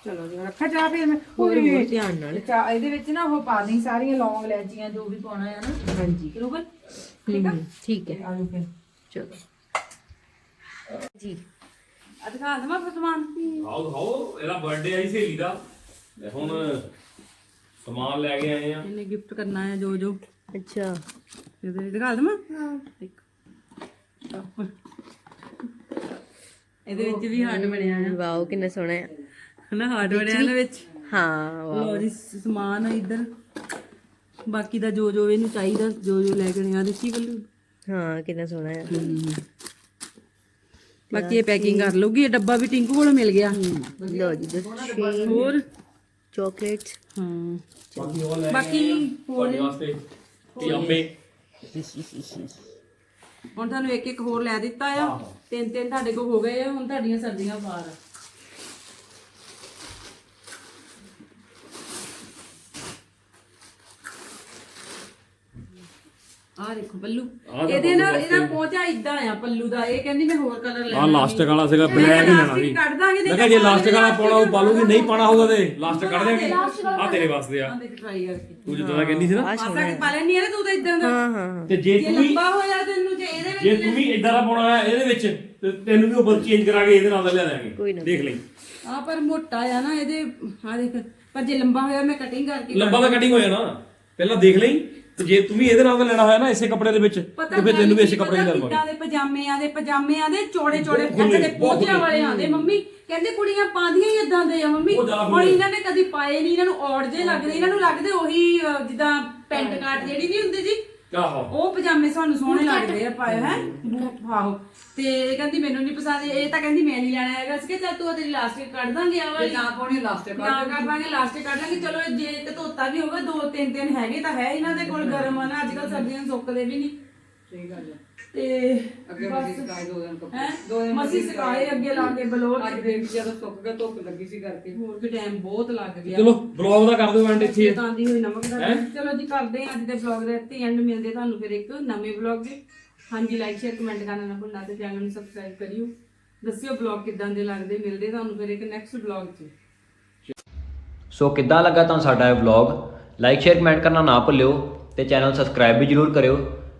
ਚਲੋ ਜੀ ਰੱਖਾ ਚਾਹ ਫਿਰ ਮੈਂ? ਹੋਰ ਹੋਰ ਧਿਆਨ ਨਾਲ। ਚਾਹ ਇਹਦੇ ਵਿੱਚ ਨਾ ਉਹ ਪਾ ਦੀ ਸਾਰੀਆਂ ਲੌਂਗ ਲੈਚੀਆਂ ਜੋ ਵੀ ਪਾਉਣਾ ਹੈ ਨਾ। ਹਾਂਜੀ। ਰੂਬਲ ਠੀਕ ਆ? ਹਮ, ਠੀਕ ਹੈ। ਫਿਰ। ਚਲੋ। ਜੀ। ਆ ਦਿਖਾ ਦਵਾਂ ਫਿਰ ਸਮਾਨ। ਆਓ ਦਿਖਾਓ। ਇਹਦਾ ਬਰਥਡੇ ਆਈ ਸਹੇਲੀ ਦਾ। ਤੇ ਹੁਣ ਸਮਾਨ ਲੈ ਕੇ ਆਏ ਆ। ਇਹਨੇ ਗਿਫਟ ਕਰਨਾ ਹੈ ਜੋ ਜੋ। ਅੱਛਾ। ਇਹਦੇ ਦਿਖਾ ਦਵਾਂ ਹਾਂ। ਇਹਦੇ ਵਿੱਚ ਵੀ ਹਾਰਟ ਬਣਿਆ ਆ। ਵਾਓ ਕਿੰਨਾ ਸੋਹਣਾ ਹੈ। ਹਨਾ ਹਾਰਟ ਬਣਿਆ ਇਹਦੇ ਵਿੱਚ। ਹਾਂ ਵਾਓ। ਲੋ ਜੀ ਸਮਾਨ ਆ ਇੱਧਰ। ਬਾਕੀ ਦਾ ਜੋ ਜੋ ਇਹਨੂੰ ਚਾਹੀਦਾ ਜੋ ਜੋ ਲੈ ਕੇ ਆਇਆ ਦਿੱਤੀ ਬੱਲੂ ਹਾਂ ਕਿੰਨਾ ਸੋਹਣਾ ਹੈ। ਬਾਕੀ ਇਹ ਪੈਕਿੰਗ ਕਰ ਲਊਗੀ ਇਹ ਡੱਬਾ ਵੀ ਟਿੰਕੂ ਕੋਲੋਂ ਮਿਲ ਗਿਆ। ਲੋ ਜੀ ਦਸ਼ੇ ਹੋਰ? ਚਾਕਲੇਟਸ ਹਾਂ ਬਾਕੀ ਹੋਰ। ਤੁਹਾਡੇ ਵਾਸਤੇ ਪਜਾਮੇ। ਹੁਣ ਤੁਹਾਨੂੰ ਇੱਕ ਇੱਕ ਹੋਰ ਲੈ ਦਿੱਤਾ ਆ। ਤਿੰਨ ਤਿੰਨ ਤੁਹਾਡੇ ਕੋਲ ਹੋ ਗਏ ਆ ਹੁਣ ਤੁਹਾਡੀਆਂ ਸਰਦੀਆਂ ਪਾਰ ਆ ਆ ਦੇਖੋ ਪੱਲੂ। ਇਹਦੇ ਨਾਲ ਇਹਦਾ ਪਹੁੰਚਾ ਇਦਾਂ ਆ ਪੱਲੂ ਦਾ। ਇਹ ਕਹਿੰਦੀ ਮੈਂ ਹੋਰ ਕਲਰ ਲੈ ਆ ਲਾਸਟਿਕ ਵਾਲਾ ਸੀਗਾ ਬਲੈਕ ਹੀ ਲੈਣਾ ਸੀ। ਕੱਢ ਦਾਂਗੇ ਮੈਂ ਕਿਹਾ ਜੇ ਲਾਸਟਿਕ ਵਾਲਾ ਪਾਉਣਾ ਉਹ ਪਾ ਲੂਗੀ ਨਹੀਂ ਪਾਣਾ ਹੋਊਗਾ ਤੇ ਲਾਸਟਿਕ ਕੱਢ ਦਿਆਂਗੇ। ਆ ਤੇਰੇ ਵਾਸਤੇ ਆ। ਟਰਾਈ ਕਰਕੇ। ਤੂੰ ਜਿੱਦਾਂ ਦਾ ਕਹਿੰਦੀ ਸੀ ਨਾ। ਆਸਾ ਕਿ ਪਾ ਲੈਣੀ ਆ ਨਾ ਤੂੰ ਤਾਂ ਇਦਾਂ ਦਾ? ਹਾਂ ਹਾਂ ਤੇ ਜੇ ਜੇ ਤੂੰ ਵੀ ਲੰਬਾ ਹੋਇਆ ਤੈਨੂੰ ਜੇ ਇਹਦੇ ਵਿੱਚ ਜੇ ਤੂੰ ਵੀ ਇਦਾਂ ਦਾ ਪਾਉਣਾ ਹੈ ਇਹਦੇ ਵਿੱਚ ਤੇ ਤੈਨੂੰ ਵੀ ਉੱਪਰ ਚੇਂਜ ਕਰਾ ਕੇ ਇਹਦੇ ਨਾਲ ਦਾ ਲਿਆ ਕੋਈ ਦਾਂਗੇ ਨਾ। ਦੇਖ ਲਈ। ਆ ਪਰ ਮੋਟਾ ਆ ਨਾ ਇਹਦੇ ਆ ਦੇਖ। ਪਰ ਜੇ ਲੰਬਾ ਹੋਇਆ ਮੈਂ ਕਟਿੰਗ ਕਰਕੇ ਲੰਬਾ ਤਾਂ ਕਟਿੰਗ ਹੋ ਜਾਣਾ ਪਹਿਲਾਂ ਦੇਖ ਲਈ। ਤੇ ਜੇ ਤੂੰ ਵੀ ਇਹਦੇ ਨਾਲ ਦਾ ਲੈਣਾ ਹੋਇਆ ਨਾ ਇਸੇ ਕੱਪੜੇ ਦੇ ਵਿੱਚ ਤੇ ਫਿਰ ਤੈਨੂੰ ਵੀ ਇਸੇ ਕੱਪੜੇ ਦੀ ਲੈ ਕਿੱਦਾਂ ਲਵਾਂਗੇ ਦੇ ਪਜਾਮਿਆਂ ਦੇ ਪਜਾਮਿਆਂ ਦੇ ਚੋੜੇ ਚੋੜੇ ਖੁੱਲੇ, ਦੇ ਬਹੁਤ ਪੋਚਿਆਂ ਖੁੱਲੇ। ਵਾਲੇ ਆਂਦੇ ਮੰਮੀ ਕਹਿੰਦੇ ਕੁੜੀਆਂ ਪਾਉਂਦੀਆਂ ਹੀ ਇਦਾਂ ਦੇ ਆ ਮੰਮੀ। ਜ਼ਿਆਦਾ ਹੁਣ ਖੁੱਲੇ। ਇਹਨਾਂ ਨੇ ਕਦੀ ਪਾਏ ਨਹੀਂ ਇਹਨਾਂ ਨੂੰ ਔੜ ਜੇ ਲੱਗਦੇ ਇਹਨਾਂ ਨੂੰ ਲੱਗਦੇ ਉਹੀ ਅਹ, ਜਿੱਦਾਂ ਪੈਂਟ ਕਾਟ ਜਿਹੜੀ ਨਹੀਂ ਹੁੰਦੀ ਜੀ। ਆਹੋ। ਉਹ ਪਜਾਮੇ ਸਾਨੂੰ ਸੋਹਣੇ ਲੱਗਦੇ ਆ ਪਾਏ ਹੈ? ਆਹੋ। ਤੇ ਇਹ ਕਹਿੰਦੀ ਮੈਨੂੰ ਨਹੀਂ ਪਸੰਦ। ਇਹ ਤਾਂ ਕਹਿੰਦੀ ਮੈਂ ਨਹੀਂ ਲੈਣਾ ਹੈਗਾ। ਸੀ ਕਿ ਚੱਲ ਤੂੰ ਤੇਰੀ ਲਾਸਟਿਕ ਕੱਢ ਦਾਂਗੇ ਆ ਵਾਲੀ। ਨਾ ਪਾਉਣੀ ਲਾਸਟਿਕ ਨਾ ਕਰ ਦਾਂਗੇ। ਲਾਸਟਿਕ ਕੱਢ ਦਾਂਗੇ। ਚਲੋ ਜੇ ਇੱਕ ਧੋਤਾ ਵੀ ਹੋਗਾ ਦੋ ਤਿੰਨ ਤਿੰਨ ਹੈਗੇ ਤਾਂ ਹੈ ਇਹਨਾਂ ਦੇ ਕੋਲ ਗਰਮ ਆ ਨਾ। ਅੱਜ ਕੱਲ ਸਰਦੀਆਂ ਸੁੱਕਦੇ ਵੀ ਨਹੀਂ ਸਹੀ ਗੱਲ ਤੇ ਅੱਗੇ ਮਸੀ ਸਕਾਏ ਦੋ ਦਿਨ ਕੱਪੜੇ ਮਸੀ ਸਕਾਏ ਅੱਗੇ ਲਾ ਕੇ ਬਲੋਰ ਅੱਜ ਦੇਖ ਜਦੋਂ ਸੁੱਕ ਗਿਆ ਧੁੱਪ ਲੱਗੀ ਸੀ ਕਰਕੇ। ਹੋਰ ਵੀ ਟਾਈਮ ਬਹੁਤ ਲੱਗ ਗਿਆ। ਚਲੋ ਬਲੌਗ ਦਾ ਕਰ ਦਿਓ ਐਂਡ ਇੱਥੇ ਤਾਂ ਦੀ ਹੋਈ ਨਮਕ ਦਾ ਚਲੋ ਜੀ ਕਰਦੇ ਹਾਂ ਅੱਜ ਦੇ ਵਲੌਗ ਦੇ ਇੱਥੇ ਐਂਡ ਮਿਲਦੇ ਤੁਹਾਨੂੰ ਫਿਰ ਇੱਕ ਨਵੇਂ ਵਲੌਗ ਦੇ। ਹਾਂਜੀ ਲਾਈਕ ਸ਼ੇਅਰ ਕਮੈਂਟ ਕਰਨਾ ਨਾ ਭੁੱਲਣਾ ਤੇ ਚੈਨਲ ਨੂੰ ਸਬਸਕ੍ਰਾਈਬ ਕਰਿਓ। ਦੱਸਿਓ ਵਲੌਗ ਕਿਦਾਂ ਦੇ ਲੱਗਦੇ। ਮਿਲਦੇ ਤੁਹਾਨੂੰ ਫਿਰ ਇੱਕ ਨੈਕਸਟ ਵਲੌਗ 'ਚ। ਸੋ ਕਿੱਦਾਂ ਲੱਗਾ ਤੁਹਾਨੂੰ ਸਾਡਾ ਇਹ ਵਲੌਗ ਲਾਈਕ ਸ਼ੇਅਰ ਕਮੈਂਟ ਕਰਨਾ ਨਾ ਭੁੱਲਿਓ ਤੇ ਚੈਨਲ ਸਬਸਕ੍ਰਾਈਬ ਵੀ ਜਰੂਰ ਕਰਿਓ।